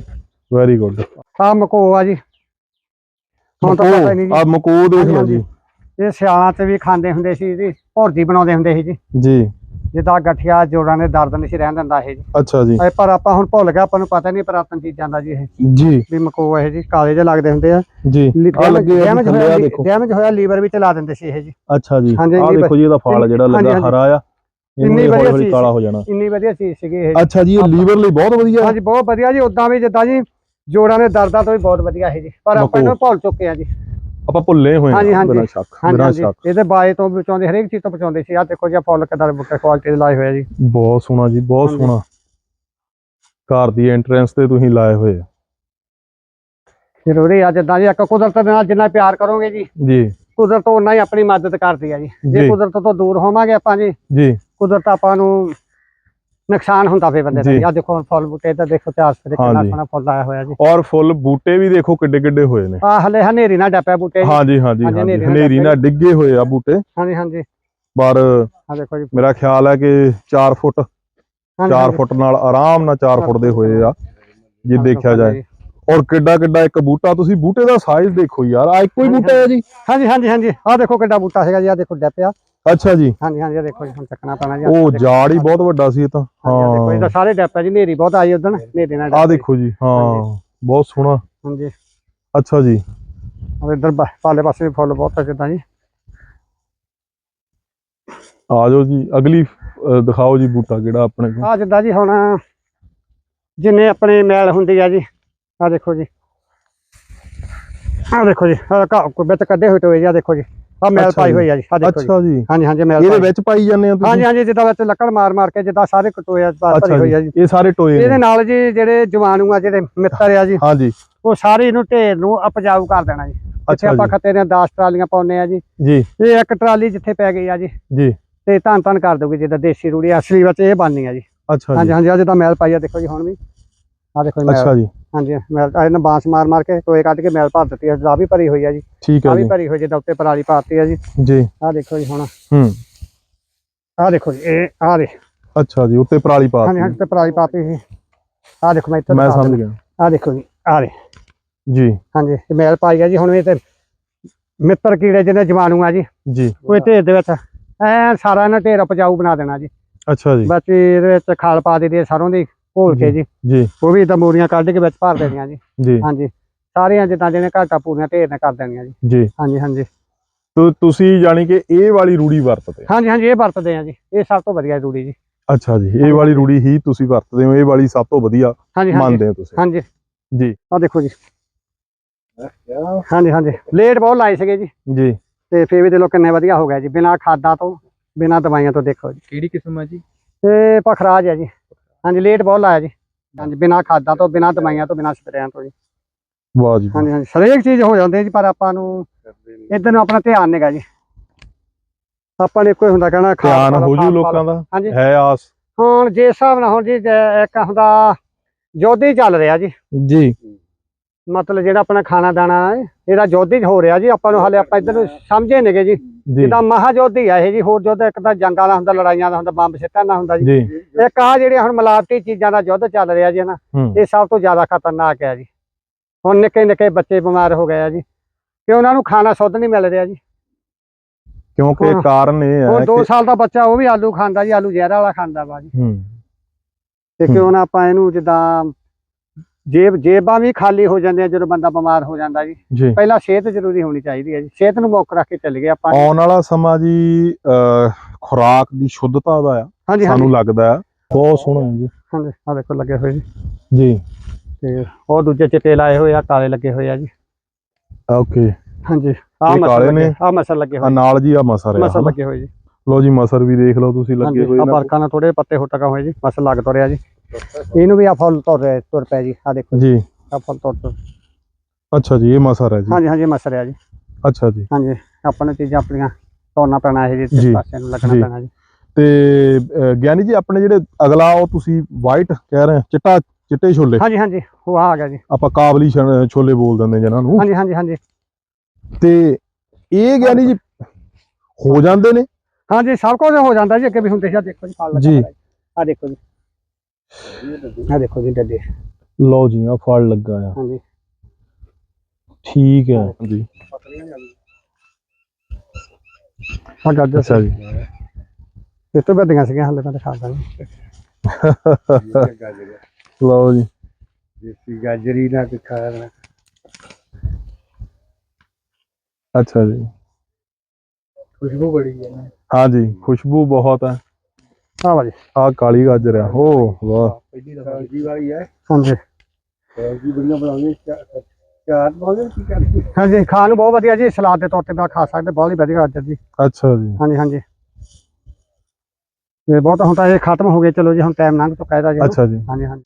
ਵੈਰੀ ਗੁੱਡ ਆ ਮਕੋ ਆ ਜੀ। ਹੁਣ ਤਾਂ ਪਤਾ ਹੀ ਨਹੀਂ ਆ ਜੀ ਮਕੋ ਦੇਖ ਲਓ ਜੀ। ਇਹ ਸਿਆਲਾਂ 'ਚ ਵੀ ਖਾਂਦੇ ਹੁੰਦੇ ਸੀ ਜੀ ਭੁਰਜੀ ਬਣਾਉਂਦੇ ਹੁੰਦੇ ਸੀ ਜੀ। ਜੀ। ਜਿੱਦਾਂ ਗਠੀਆ ਜੋੜਾਂ ਦੇ ਦਰਦ ਨਹੀਂ ਸੀ ਰਹਿਣ ਦਿੰਦਾ ਇਹ ਜੀ। ਅੱਛਾ ਜੀ। ਇਹ ਪਰ ਆਪਾਂ ਹੁਣ ਭੁੱਲ ਗਏ ਆਪਾਂ ਨੂੰ ਪਤਾ ਨਹੀਂ ਪੁਰਾਤਨ ਚੀਜ਼ਾਂ ਦਾ ਜੀ ਇਹ। ਜੀ। ਵੀ ਮਕੋ ਇਹ ਜੀ ਕਾਲੇ ਜਿਹੇ ਲੱਗਦੇ ਹੁੰਦੇ ਆ। ਜੀ। ਆ ਲੱਗੇ ਆ ਡੈਮੇਜ ਆ ਹੋਇਆ ਦੇਖੋ। ਡੈਮੇਜ ਹੋਇਆ ਲੀਵਰ ਵੀ ਚਲਾ ਦਿੰਦੇ ਸੀ ਇਹ ਜੀ। ਅੱਛਾ ਜੀ। ਆ ਦੇਖੋ ਜੀ ਇਹਦਾ ਫਲ ਜਿਹੜਾ ਲੱਗਾ। ਹਰਾ ਆ। ਇੰਨੀ ਵਧੀਆ ਚੀਜ਼ ਕਾਲਾ ਹੋ ਜਾਣਾ। ਇੰਨੀ ਵਧੀਆ ਚੀਜ਼ ਸੀਗੀ ਇਹ ਅੱਛਾ ਜੀ ਇਹ ਲੀਵਰ ਲਈ ਬਹੁਤ ਵਧੀਆ। ਹਾਂਜੀ ਬਹੁਤ ਵਧੀਆ ਜੀ। ਉਦਾਂ ਵੀ ਜਿੱਦਾਂ ਜੀ ਜੋੜਾਂ ਦੇ ਦਰਦਾਂ ਤੋਂ ਵੀ ਬਹੁਤ ਵਧੀਆ ਹੈ ਜੀ। ਪਰ ਆਪਾਂ। ਇਹਨੂੰ ਭੁੱਲ ਚੁੱਕੇ ਆ ਜੀ। ਆਪਾਂ ਭੁੱਲੇ ਹੋਏ ਹਾਂ। ਬਿਨਾਂ ਸ਼ੱਕ ਬਿਨਾਂ ਸ਼ੱਕ। ਇਹਦੇ ਬਾਏ ਤੋਂ ਬਚਾਉਂਦੇ ਹਰੇਕ ਚੀਜ਼ ਤੋਂ ਬਚਾਉਂਦੇ ਸੀ। ਆ ਦੇਖੋ ਜੀ ਆਹ ਫੁੱਲ ਕਿਦਾਂ ਬੁੱਕੇ ਕੁਆਲਿਟੀ ਦੇ ਲਾਏ ਹੋਏ ਆ ਜੀ। ਬਹੁਤ ਸੋਹਣਾ ਜੀ ਬਹੁਤ। ਸੋਹਣਾ। ਘਰ ਦੀ ਐਂਟਰੈਂਸ ਤੇ ਤੁਸੀਂ ਲਾਏ ਹੋਏ ਆ। ਜ਼ਰੂਰੀ ਆ ਜਿੱਦਾਂ ਜੀ ਇੱਕ ਕੁਦਰਤ ਦੇ ਨਾਲ ਜਿੰਨਾ ਪਿਆਰ ਕਰੋਗੇ ਜੀ ਜੀ। ਕੁਦਰਤ ਉਹਨਾਂ ਹੀ ਆਪਣੀ ਮਦਦ ਕਰਦੀ ਆ ਜੇ ਜੀ। ਕੁਦਰਤ ਤੋਂ ਦੂਰ ਹੋਵਾਂਗੇ ਆਪਾਂ ਜੀ ਜੀ। ਕੁਦਰਤ ਆਪਾਂ ਨੂੰ ਨੁਕਸਾਨ ਹੁੰਦਾ ਫੇ ਬੰਦੇ ਦਾ। ਆ ਦੇਖੋ ਫੁੱਲ ਬੂਟੇ ਤਾਂ ਦੇਖੋ ਚਾਰ ਸਪਰੇ ਕਿੰਨਾ। ਸੋਹਣਾ ਫੁੱਲ ਆਇਆ ਹੋਇਆ ਜੀ। ਔਰ ਫੁੱਲ ਬੂਟੇ ਵੀ ਦੇਖੋ ਕਿੱਡੇ ਕਿੱਡੇ ਹੋਏ ਨੇ। ਆ ਹਲੇ ਹਨੇਰੀ ਨਾਲ ਡੱਪਿਆ ਬੂਟੇ। ਹਾਂਜੀ ਹਾਂਜੀ ਹਨੇਰੀ ਨਾਲ ਡਿੱਗੇ ਹੋਏ ਆ ਬੂਟੇ। ਹਾਂਜੀ ਹਾਂਜੀ। ਪਰ ਆ ਦੇਖੋ ਜੀ। ਮੇਰਾ ਖਿਆਲ ਹੈ ਕਿ 4 ਫੁੱਟ ਹਾਂਜੀ, 4 ਹਾਂਜੀ। ਫੁੱਟ ਨਾਲ ਆਰਾਮ ਨਾਲ 4 ਫੁੱਟ ਦੇ ਹੋਏ ਆ। ਜੇ ਦੇਖਿਆ ਜਾਏ। ਔਰ ਕਿੱਡਾ ਕਿੱਡਾ ਇੱਕ ਬੂਟਾ ਤੁਸੀਂ ਬੂਟੇ ਦਾ ਸਾਈਜ਼ ਦੇਖੋ ਯਾਰ ਆ ਇੱਕੋ ਹੀ ਬੂਟਾ ਹੈ ਜੀ। ਹਾਂਜੀ ਹਾਂਜੀ ਹਾਂਜੀ। ਆ ਦੇਖੋ ਕਿੱਡਾ ਬੂਟਾ ਹੈਗਾ ਜੀ ਆ ਦੇਖੋ ਡੱਪਿਆ। ਅੱਛਾ ਜੀ। ਹਾਂਜੀ ਹਾਂਜੀ ਆ ਦੇਖੋ ਜੀ ਹੁਣ ਚੱਕਣਾ ਪੈਣਾ ਜੀ। ਆਹ ਉਹ। ਜਾੜ ਹੀ ਬਹੁਤ ਵੱਡਾ ਸੀ ਇਹ ਤਾਂ। ਆਹ ਦੇਖੋ ਹਾਂ। ਇਹਦਾ ਸਾਰੇ ਡੱਪਿਆ ਜੀ ਨੇਰੀ ਬਹੁਤ ਆਈ ਉਦੋਂ ਨੇਰੀ ਨਾਲ ਆ ਡੱਪਿਆ। ਦੇਖੋ ਜੀ ਹਾਂ ਬਹੁਤ ਸੋਹਣਾ। ਹਾਂਜੀ। ਅੱਛਾ ਜੀ। ਔਰ ਇੱਧਰ ਪਾਲੇ ਪਾਸੇ ਵੀ ਫੁੱਲ ਬਹੁਤ ਹੈ ਜਿੱਦਾਂ ਜੀ। ਆ ਜਾਓ ਜੀ ਅਗਲੀ ਦਿਖਾਓ ਜੀ ਬੂਟਾ ਕਿਹੜਾ ਆਪਣੇ ਕੋਲ। ਆ ਜਿੱਦਾਂ ਜੀ ਹੁਣ ਜਿੰਨੇ ਆਪਣੇ ਮੈਲ ਹੁੰਦੀ ਆ ਜੀ ਆ ਦੇਖੋ ਜੀ। ਆ ਦੇਖੋ ਜੀ ਆਹ ਘਾਹ ਕੋਈ ਵਿੱਚ ਕੱਢੇ ਹੋਏ ਟੋਏ ਜੀ ਆ ਦੇਖੋ ਜੀ। ਆ ਮੈਲ ਪਾਈ। ਹੋਈ ਆ ਜੀ ਆ ਦੇਖੋ ਅੱਛਾ ਜੀ। ਹਾਂਜੀ ਹਾਂਜੀ ਮੈਲ ਇਹਦੇ ਵਿੱਚ ਪਾਈ ਜਾਂਦੇ ਆ ਹਾਂਜੀ ਤੁਸੀਂ? ਹਾਂਜੀ ਜਿੱਦਾਂ ਵਿੱਚ ਲੱਕੜ ਮਾਰ ਮਾਰ ਕੇ ਜਿੱਦਾਂ ਸਾਰੇ ਕਟੋਏ ਭਰੀ ਹੋਈ ਆ ਜੀ। ਇਹ ਸਾਰੇ ਟੋਏ ਇਹਦੇ ਨੇ ਨਾਲ ਜੀ ਜਿਹੜੇ ਜਵਾਨੂ ਆ ਜਿਹੜੇ ਮਿੱਤਰ ਆ ਜੀ ਹਾਂਜੀ। ਉਹ ਸਾਰੇ ਇਹਨੂੰ ਢੇਰ ਨੂੰ ਉਪਜਾਊ ਕਰ ਦੇਣਾ ਜੀ। ਅੱਛਾ ਆਪਾਂ ਖੱਤੇ ਦੀਆਂ 10 ਟਰਾਲੀਆਂ ਪਾਉਨੇ ਆ ਜੀ ਜੀ। ਇਹ ਇੱਕ ਟਰਾਲੀ ਜਿੱਥੇ ਪੈ ਗਈ ਆ ਜੀ ਜੀ। ਤੇ ਧੰਨ ਧੰਨ ਕਰ ਦੋਗੇ ਜਿੱਦਾਂ ਦੇਸੀ ਰੂੜੀ ਅਸਲੀ ਵਿੱਚ ਇਹ ਬਣਨੀ ਆ ਜੀ। ਅੱਛਾ ਹਾਂਜੀ ਜੀ। ਹਾਂਜੀ ਆ ਜਿੱਦਾਂ ਮੈਲ ਪਾਈ ਆ ਦੇਖੋ ਜੀ ਹੁਣ ਵੀ। ਆ ਦੇਖੋ ਜੀ ਮੈਲ। ਅੱਛਾ ਜੀ। ਹਾਂਜੀ ਮੈਲ ਆ ਇਹਨਾਂ ਬਾਂਸ ਮਾਰ ਮਾਰ ਕੇ ਟੋਏ ਕੱਢ ਕੇ ਮੈਲ ਭਰ ਦਿੱਤੀ ਆ ਆ ਵੀ ਭਰੀ ਹੋਈ ਆ ਜੀ। ਠੀਕ ਆ ਹੈ ਵੀ ਜੀ। ਭਰੀ ਹੋਈ ਜਿੱਦਾਂ ਉੱਤੇ ਪਰਾਲੀ ਪਾਤੀ ਆ ਜੀ। ਜੀ। ਆ ਦੇਖੋ ਜੀ ਹੁਣ। ਹੂੰ। ਆ ਦੇਖੋ ਜੀ ਇਹ ਆ ਦੇ ਅੱਛਾ ਜੀ ਉੱਤੇ ਪਰਾਲੀ ਪਾ ਹਾਂਜੀ ਹਾਂਜੀ ਤੇ ਪਰਾਲੀ ਪਾਤੀ ਸੀ। ਆ ਦੇਖੋ ਮੈਂ ਇੱਥੇ ਮੈਂ ਸਮਝ ਗਿਆ। ਆ ਦੇਖੋ ਜੀ ਆ ਦੇ ਜੀ। ਹਾਂਜੀ ਇਹ ਮੈਲ ਪਾਈ ਆ ਜੀ ਹੁਣ ਇਹ ਤੇ ਮਿੱਤਰ ਕੀੜੇ ਜਿਹਨੇ ਜਵਾਨੂ ਆ ਜੀ। ਜੀ। ਕੋਈ ਢੇਰ ਦੇ ਵਿੱਚ ਐ ਸਾਰਾ ਇਹਨਾਂ ਢੇਰ ਉਪਜਾਊ ਬਣਾ ਦੇਣਾ ਜੀ। ਅੱਛਾ ਜੀ। ਬਾਕੀ ਇਹਦੇ ਵਿੱਚ ਖਾਲ ਪਾ ਦਿੱਤੀ ਸਰੋਂ ਦੀ। ਘੋਲ ਕੇ ਜੀ ਜੀ। ਉਹ ਵੀ ਤਾਂ ਮੂਰੀਆਂ ਕੱਢ ਕੇ ਵਿੱਚ ਭਰ ਦੇਣੀਆਂ ਜੀ। ਜੀ। ਹਾਂਜੀ। ਸਾਰੀਆਂ ਜਿੱਦਾਂ ਜਿਹਨੇ ਘਾਟਾ ਪੂਰੀਆਂ ਢੇਰ ਨੇ ਕਰ ਦੇਣੀਆਂ ਜੀ। ਜੀ। ਹਾਂਜੀ ਹਾਂਜੀ। ਤੋ ਤੁਸੀਂ ਜਾਣੀ ਕਿ ਇਹ ਵਾਲੀ ਰੂੜੀ ਵਰਤਦੇ ਹਾਂਜੀ ਹਾਂਜੀ ਇਹ ਵਰਤਦੇ ਆ ਜੀ। ਇਹ ਸਭ ਤੋਂ ਵਧੀਆ ਰੂੜੀ ਜੀ। ਅੱਛਾ ਜੀ ਇਹ ਵਾਲੀ ਰੂੜੀ ਹੀ ਤੁਸੀਂ ਵਰਤਦੇ ਹੋ ਇਹ ਵਾਲੀ ਸਭ ਤੋਂ ਵਧੀਆ ਮੰਨਦੇ ਹੋ ਤੁਸੀਂ? ਹਾਂਜੀ। ਜੀ। ਆ ਦੇਖੋ ਜੀ। ਹਾਂਜੀ ਹਾਂਜੀ। ਲੇਟ ਬਹੁਤ ਲਾਏ ਸੀਗੇ ਜੀ। ਜੀ। ਤੇ ਫੇਰ ਵੀ ਦੇ ਲੋ ਕਿੰਨੇ ਵਧੀਆ ਹੋ ਗਿਆ ਜੀ। ਬਿਨਾ ਖਾਦਾਂ ਤੋਂ ਬਿਨਾ ਦਵਾਈਆਂ ਤੋਂ ਦੇਖੋ ਜੀ। ਕਿਹੜੀ ਕਿਸਮ ਆ ਜੀ? ਤੇ ਪਖਰਾਜ ਹੈ ਜੀ। ਹਾਂਜੀ ਲੇਟ ਬਹੁਤ ਲਾਇਆ ਜੀ। ਹਾਂਜੀ ਬਿਨਾ ਖਾਦਾਂ ਤੋਂ ਬਿਨਾ ਦਵਾਈਆਂ ਤੋਂ ਬਿਨਾ ਸਪਰੇਆਂ ਤੋਂ ਜੀ। ਵਾਹ ਜੀ। ਹਾਂਜੀ ਹਾਂਜੀ ਹਰੇਕ ਚੀਜ਼ ਹੋ ਜਾਂਦੀ ਹੈ ਜੀ ਪਰ ਆਪਾਂ ਨੂੰ ਇਧਰ ਨੂੰ ਆਪਣਾ ਧਿਆਨ ਨਹੀਂਗਾ ਜੀ। ਆਪਾਂ ਨੇ ਕੋਈ ਹੁੰਦਾ ਕਹਿਣਾ ਧਿਆਨ ਹੋ ਜੂ ਲੋਕਾਂ। ਦਾ। ਹਾਂਜੀ। ਹੈ ਆਸ। ਹੁਣ ਜੇ ਹਿਸਾਬ ਨਾਲ ਹੁਣ ਜੀ ਇੱਕ ਹੁੰਦਾ ਜੋਧੀ ਚੱਲ ਰਿਹਾ ਜੀ। ਜੀ। ਮਤਲਬ ਜਿਹੜਾ ਆਪਣਾ ਖਾਣਾ ਦਾਣਾ ਇਹਦਾ ਜੋਧੀ 'ਚ ਹੋ ਰਿਹਾ ਜੀ ਆਪਾਂ ਨੂੰ ਹਾਲੇ ਆਪਾਂ ਇਧਰ ਨੂੰ ਸਮਝੇ ਨੇਗੇ ਜੀ ਜੀ। ਜਿੱਦਾਂ ਮਹਾਜੋਧੀ ਆ ਇਹ ਜੀ ਹੋਰ ਯੁੱਧ ਇੱਕ ਤਾਂ ਜੰਗਾਂ ਦਾ ਹੁੰਦਾ ਲੜਾਈਆਂ ਦਾ ਹੁੰਦਾ ਬੰਬ ਸਿੱਟਣ ਦਾ ਹੁੰਦਾ ਜੀ। ਇੱਕ ਆ ਜਿਹੜੀਆਂ ਹੁਣ ਮਲਾਵਟੀ ਚੀਜ਼ਾਂ ਦਾ ਯੁੱਧ ਚੱਲ ਰਿਹਾ ਜੀ ਨਾ ਹੂੰ। ਇਹ ਸਭ ਤੋਂ ਜ਼ਿਆਦਾ ਖਤਰਨਾਕ ਹੈ ਜੀ। ਹੁਣ ਨਿੱਕੇ ਨਿੱਕੇ ਬੱਚੇ ਬਿਮਾਰ ਹੋ ਗਏ ਆ ਜੀ ਕਿ ਉਹਨਾਂ ਨੂੰ ਖਾਣਾ ਸੁੱਧ ਨਹੀਂ ਮਿਲ ਰਿਹਾ ਜੀ। ਕਿਉਂਕਿ। ਕਾਰਨ ਇਹ ਹੈ 2 ਕਿ ਸਾਲ ਦਾ ਬੱਚਾ ਉਹ ਵੀ ਆਲੂ ਖਾਂਦਾ ਜੀ ਆਲੂ ਜ਼ਹਿਰਾ ਵਾਲਾ ਖਾਂਦਾ ਵਾ ਜੀ। ਹੂੰ। ਤੇ ਕਿਉਂ ਨਾ ਆਪਾਂ ਇਹਨੂੰ ਜਿੱਦਾਂ ਜੇਬ ਜੇਬਾਂ ਵੀ ਖਾਲੀ ਹੋ ਜਾਂਦੀਆਂ ਜਦੋਂ ਬੰਦਾ ਬਿਮਾਰ ਹੋ ਜਾਂਦਾ ਜੀ। ਜੀ। ਪਹਿਲਾਂ ਸਿਹਤ ਜ਼ਰੂਰੀ ਹੋਣੀ ਚਾਹੀਦੀ ਹੈ ਜੀ। ਸਿਹਤ ਨੂੰ ਮੁੱਖ ਰੱਖ ਕੇ ਚੱਲ ਗਏ ਆਪਾਂ। ਆਉਣ ਵਾਲਾ ਸਮਾਂ ਜੀ ਖੁਰਾਕ ਦੀ ਸ਼ੁੱਧਤਾ ਦਾ ਆ। ਸਾਨੂੰ ਲੱਗਦਾ ਬਹੁਤ ਸੋਹਣਾ ਜੀ। ਹਾਂਜੀ ਆ ਦੇਖੋ ਲੱਗੇ ਹੋਏ ਜੀ। ਜੀ। ਤੇ ਉਹ ਦੂਜੇ ਚਿੱਟੇ ਲਾਏ ਹੋਏ ਆ ਕਾਲੇ ਲੱਗੇ ਹੋਏ ਆ ਜੀ। ਓਕੇ। ਹਾਂਜੀ ਆ ਨੇ? ਲੱਗੇ ਆ ਮਸਲ ਲੱਗੇ ਹੋਏ ਨਾਲ ਜੀ ਆ ਮਸਰ ਆ ਹਨਾ? ਲੱਗੇ ਹੋਏ ਜੀ। ਲੋ ਜੀ ਮਸਰ ਵੀ ਦੇਖ ਲਓ ਤੁਸੀਂ ਲੱਗੇ ਹੋਏ ਆ ਨਾ। ਬਰਕਾਂ ਨਾਲ ਥੋੜੇ ਪੱਤੇ ਹੁੱਟਕਾ ਹੋਏ ਜੀ। ਮਸਲ ਲੱਗ ਤੁਰਿਆ ਜੀ। ਇਹਨੂੰ ਵੀ ਆ ਫੁੱਲ ਤੁਰ ਰਿਹਾ ਤੁਰ ਪਿਆ ਜੀ ਆ ਦੇਖੋ ਜੀ। ਆ ਫੁੱਲ ਤੁਰ ਤੁਰ। ਅੱਛਾ ਜੀ ਇਹ ਮਸਰ ਹੈ ਜੀ। ਹਾਂਜੀ ਹਾਂਜੀ ਮਸ ਰਿਹਾ ਜੀ। ਅੱਛਾ ਜੀ। ਹਾਂਜੀ ਆਪਾਂ ਨੂੰ ਚੀਜ਼ਾਂ ਆਪਣੀਆਂ ਤੋੜਨਾ ਪੈਣਾ ਹੈ ਜੀ। ਪਾਸੇ ਨੂੰ ਲੱਗਣਾ। ਪੈਣਾ ਜੀ। ਤੇ ਗਿਆਨੀ ਜੀ ਆਪਣੇ ਜਿਹੜੇ ਅਗਲਾ ਉਹ ਤੁਸੀਂ ਵਾਈਟ ਕਹਿ ਰਹੇ ਹੋ, ਚਿੱਟਾ ਚਿੱਟੇ ਛੋਲੇ? ਹਾਂਜੀ ਹਾਂਜੀ ਉਹ ਆ ਗਿਆ ਜੀ। ਆਪਾਂ ਕਾਬਲੀ ਛੋਲੇ ਬੋਲ ਦਿੰਦੇ ਜਿਹਨਾਂ ਨੂੰ। ਹਾਂਜੀ ਹਾਂਜੀ ਹਾਂਜੀ। ਤੇ ਇਹ ਗਿਆਨੀ ਜੀ ਹੋ ਜਾਂਦੇ ਨੇ? ਹਾਂਜੀ ਸਭ ਕੁਝ ਹੋ ਜਾਂਦਾ ਜੀ ਅੱਗੇ ਵੀ ਹੁੰਦੇ ਸੀ। ਆ ਦੇਖੋ ਜੀ ਫਲ ਜੀ। ਲੱਗਾ ਆ ਦੇਖੋ ਜੀ। ਆ ਦੇਖੋ ਜੀ ਡੱਡੇ। ਲਓ ਜੀ ਆ ਫਲ ਲੱਗਾ ਆ। ਹਾਂਜੀ। ਠੀਕ ਹੈ ਜੀ ਆ ਗਾਜਰ ਅੱਛਾ ਜੀ। ਇਹ ਤੋਂ ਵੱਡੀਆਂ ਸੀਗੀਆਂ ਹਲੇ ਮੈਂ ਤਾਂ ਖਾਦਾ ਨਹੀਂ ਲਓ ਜੀ। ਦੇਸੀ ਗਾਜਰੀ ਨਾਲ ਦਿਖਾਇਆ ਨਾ ਅੱਛਾ ਜੀ। ਖੁਸ਼ਬੂ ਬੜੀ ਹੈ ਹਾਂ ਜੀ ਖੁਸ਼ਬੂ ਬਹੁਤ ਹੈ ਆ ਵਾਜੀ ਆ ਕਾਲੀ ਗਾਜਰ ਆ ਹੋ ਵਾਹ। ਪਹਿਲੀ ਸਬਜ਼ੀ ਵਾਲੀ ਹੈ ਹਾਂਜੀ। ਸਬਜ਼ੀ ਬੜੀਆਂ ਬਣਾਉਂਦੇ ਚਾਟ ਬਣਾਉਂਦੇ ਕੀ ਕਰਦੇ? ਹਾਂਜੀ ਖਾਣ ਨੂੰ ਬਹੁਤ ਵਧੀਆ ਜੀ ਸਲਾਦ ਦੇ ਤੌਰ ਤੇ ਮੈਂ ਖਾ ਸਕਦੇ ਬਹੁਤ ਹੀ ਵਧੀਆ ਗਾਜਰ ਜੀ। ਅੱਛਾ ਜੀ। ਹਾਂਜੀ ਹਾਂਜੀ। ਇਹ ਬਹੁਤ ਹੁਣ ਤਾਂ ਇਹ ਖਤਮ ਹੋ ਗਏ ਚਲੋ ਜੀ ਹੁਣ ਟਾਈਮ ਲੰਘ ਚੁੱਕਾ ਇਹਦਾ ਜੀ ਅੱਛਾ ਜੀ। ਹਾਂਜੀ ਹਾਂਜੀ।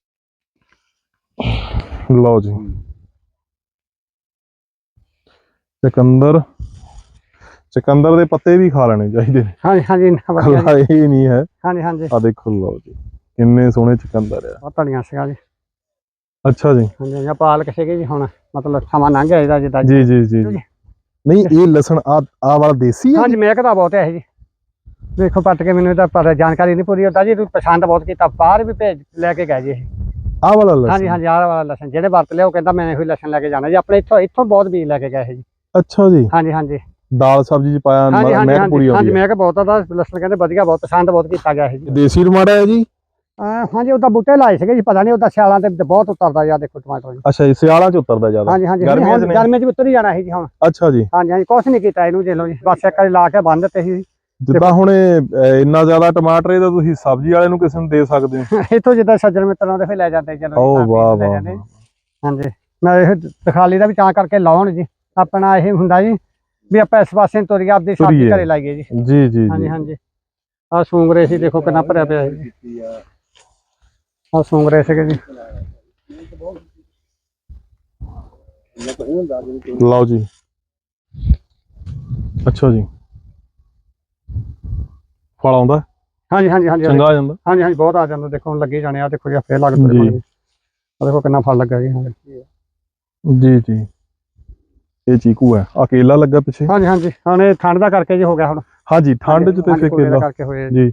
ਲਓ ਜੀ। ਚਕੰਦਰ ਚਕੰਦਰ ਦੇ ਪੱਤੇ ਵੀ ਖਾ ਲੈਣੇ ਚਾਹੀਦੇ ਨੇ। ਹਾਂਜੀ ਹਾਂਜੀ ਵਧੀਆ ਜੀ। ਕੱਲਾ ਇਹ ਨਹੀਂ ਹੈ। ਹਾਂਜੀ ਹਾਂਜੀ। ਆ ਦੇਖੋ ਲਓ ਜੀ। ਕਿੰਨੇ ਸੋਹਣੇ ਚਕੰਦਰ ਆ। ਬਹੁਤ ਧੜੀਆਂ ਸੀਗਾ ਜੀ। ਅੱਛਾ ਜੀ। ਹਾਂਜੀ ਹਾਂਜੀ ਪਾਲਕ ਸੀਗੇ ਜੀ ਹੁਣ ਮਤਲਬ ਸਮਾਂ ਲੰਘ ਗਿਆ ਇਹਦਾ ਜਿੱਦਾਂ ਜੀ ਜੀ ਜੀ। ਜੀ। ਨਹੀਂ ਇਹ ਲਸਣ ਆ ਆ ਵਾਲਾ ਦੇਸੀ ਹੈ ਹਾਂਜੀ ਮਹਿਕਦਾ ਬਹੁਤ ਹੈ ਇਹ ਜੀ। ਦੇਖੋ ਪੱਟ ਕੇ ਮੈਨੂੰ ਇਹਦਾ ਪਰ ਜਾਣਕਾਰੀ ਨਹੀਂ ਪੂਰੀ ਹੁੰਦਾ ਜੀ। ਤੁਸੀਂ ਪਸੰਦ ਬਹੁਤ ਕੀਤਾ ਬਾਹਰ ਵੀ ਭੇਜ ਲੈ ਕੇ ਗਏ ਜੀ ਇਹ। ਆ ਵਾਲਾ ਲਸਣ? ਹਾਂਜੀ ਹਾਂਜੀ ਆਹ ਵਾਲਾ ਲਸਣ। ਜਿਹੜੇ ਵਰਤ ਲਿਆ ਉਹ ਕਹਿੰਦਾ ਮੈਂ ਇਹੋ ਹੀ ਲਸਣ ਲੈ ਕੇ ਜਾਣਾ ਜੀ। ਆਪਣੇ ਇੱਥੋਂ ਇੱਥੋਂ ਬਹੁਤ ਬੀਜ ਲੈ ਕੇ ਗਏ ਇਹ ਜੀ। ਅੱਛਾ ਜੀ। ਹਾਂਜੀ ਹਾਂਜੀ। ਦਾਲ ਸਬਜ਼ੀ ਚ ਪਾਇਆ ਹਾਂਜੀ ਹਾਂਜੀ ਮਹਿਕ ਪੂਰੀ ਹਾਂਜੀ ਹੈ ਮੈਂ ਕਿਹਾ ਬਹੁਤ ਆਦਾ ਲਸਣ ਕਹਿੰਦੇ ਵਧੀਆ ਬਹੁਤ ਪਸੰਦ ਬਹੁਤ ਕੀਤਾ ਗਿਆ ਇਹ ਜੀ। ਦੇਸੀ ਟਮਾਟਰ ਹੈ ਜੀ? ਅਹ ਹਾਂਜੀ ਉਹਦਾ ਬੂਟੇ ਲਾਏ ਸੀਗੇ ਜੀ ਪਤਾ ਨਹੀਂ ਉਹਦਾ ਸਿਆਲਾਂ ਤੇ ਬਹੁਤ ਉਤਰਦਾ ਜੀ ਦੇਖੋ ਟਮਾਟਰ ਜੀ। ਅੱਛਾ ਜੀ ਸਿਆਲਾਂ ਚ ਉਤਰਦਾ ਜ਼ਿਆਦਾ। ਹਾਂਜੀ ਹਾਂਜੀ ਗਰਮੀਆਂ ਚ ਨਹੀਂ? ਵੀ ਉਤਰ ਹੀ ਜਾਣਾ ਸੀ ਜੀ ਹੁਣ। ਅੱਛਾ ਜੀ। ਹਾਂਜੀ ਹਾਂਜੀ ਕੁਛ ਨਹੀਂ ਕੀਤਾ ਇਹਨੂੰ ਜੇ ਲੋ ਜੀ ਬਸ ਇੱਕ ਵਾਰੀ ਲਾ ਕੇ ਬੰਨ ਦਿੱਤੇ ਸੀ ਜਿੱਦਾਂ ਹੁਣ ਇਹ, ਅਹ, ਇੰਨਾ ਜ਼ਿਆਦਾ ਟਮਾਟਰ ਇਹਦਾ ਤੁਸੀਂ ਸਬਜ਼ੀ ਵਾਲੇ ਨੂੰ ਕਿਸੇ ਨੂੰ ਦੇ ਸਕਦੇ ਹੋ। ਇੱਥੋਂ ਜਿੱਦਾਂ ਸੱਜਣ ਮਿੱਤਰਾਂ ਦੇ ਫਿਰ ਲੈ ਜਾਂਦੇ ਚਲੋ ਓ ਵਾਹ ਵਾਹ। ਹਾਂਜੀ ਮੈਂ ਇਹ ਦਿਖਾਲੀ ਦਾ ਵੀ ਤਾਂ ਕਰਕੇ ਲਾਉਣ ਜੀ। ਆਪਣਾ ਇਹ ਹੁੰਦਾ ਜੀ ਵੀ ਆਪਾਂ ਇਸ ਪਾਸੇ ਨੂੰ ਤੁਰੀਏ ਆਪਦੀ ਸਬਜ਼ੀ ਤੁਰੀਏ। ਘਰੇ ਲਾਈਏ ਜੀ। ਜੀ ਜੀ ਹਾਂਜੀ ਜੀ ਹਾਂਜੀ ਆ ਸੂੰਗਰੇ ਸੀ ਦੇਖੋ ਕਿੰਨਾ ਭਰਿਆ ਪਿਆ ਹੈ ਜੀ ਆ ਸੂੰਗਰੇ ਸੀਗੇ ਜੀ। ਲਓ ਜੀ। ਅੱਛਾ ਜੀ। ਫਲ ਆਉਂਦਾ? ਹਾਂਜੀ ਹਾਂਜੀ ਹਾਂਜੀ ਚੰਗਾ ਆ ਜਾਂਦਾ? ਹਾਂਜੀ ਹਾਂਜੀ ਬਹੁਤ ਆ ਜਾਂਦਾ। ਦੇਖੋ ਹੁਣ ਲੱਗੇ ਜਾਣੇ ਆ ਦੇਖੋ ਜੀ ਫੇਰ ਲੱਗ ਪਏ ਜੀ। ਜੀ ਆ ਦੇਖੋ ਕਿੰਨਾ ਫਲ ਲੱਗਾ ਜੀ। ਹਾਂਜੀ। ਜੀ ਜੀ। ਇਹ ਚੀਕੂ ਹੈ। ਆ ਕੇਲਾ ਲੱਗਾ ਪਿੱਛੇ। ਹਾਂਜੀ ਹਾਂਜੀ। ਹੁਣ ਇਹ ਠੰਡ ਦਾ ਕਰਕੇ ਜੀ ਹੋ ਗਿਆ ਹੁਣ। ਹਾਂਜੀ ਠੰਡ ਚ ਤੇ ਹਾਂਜੀ, ਕੋਲੇ ਦਾ ਕੇਲਾ। ਕਰਕੇ ਹੋਇਆ ਜੀ।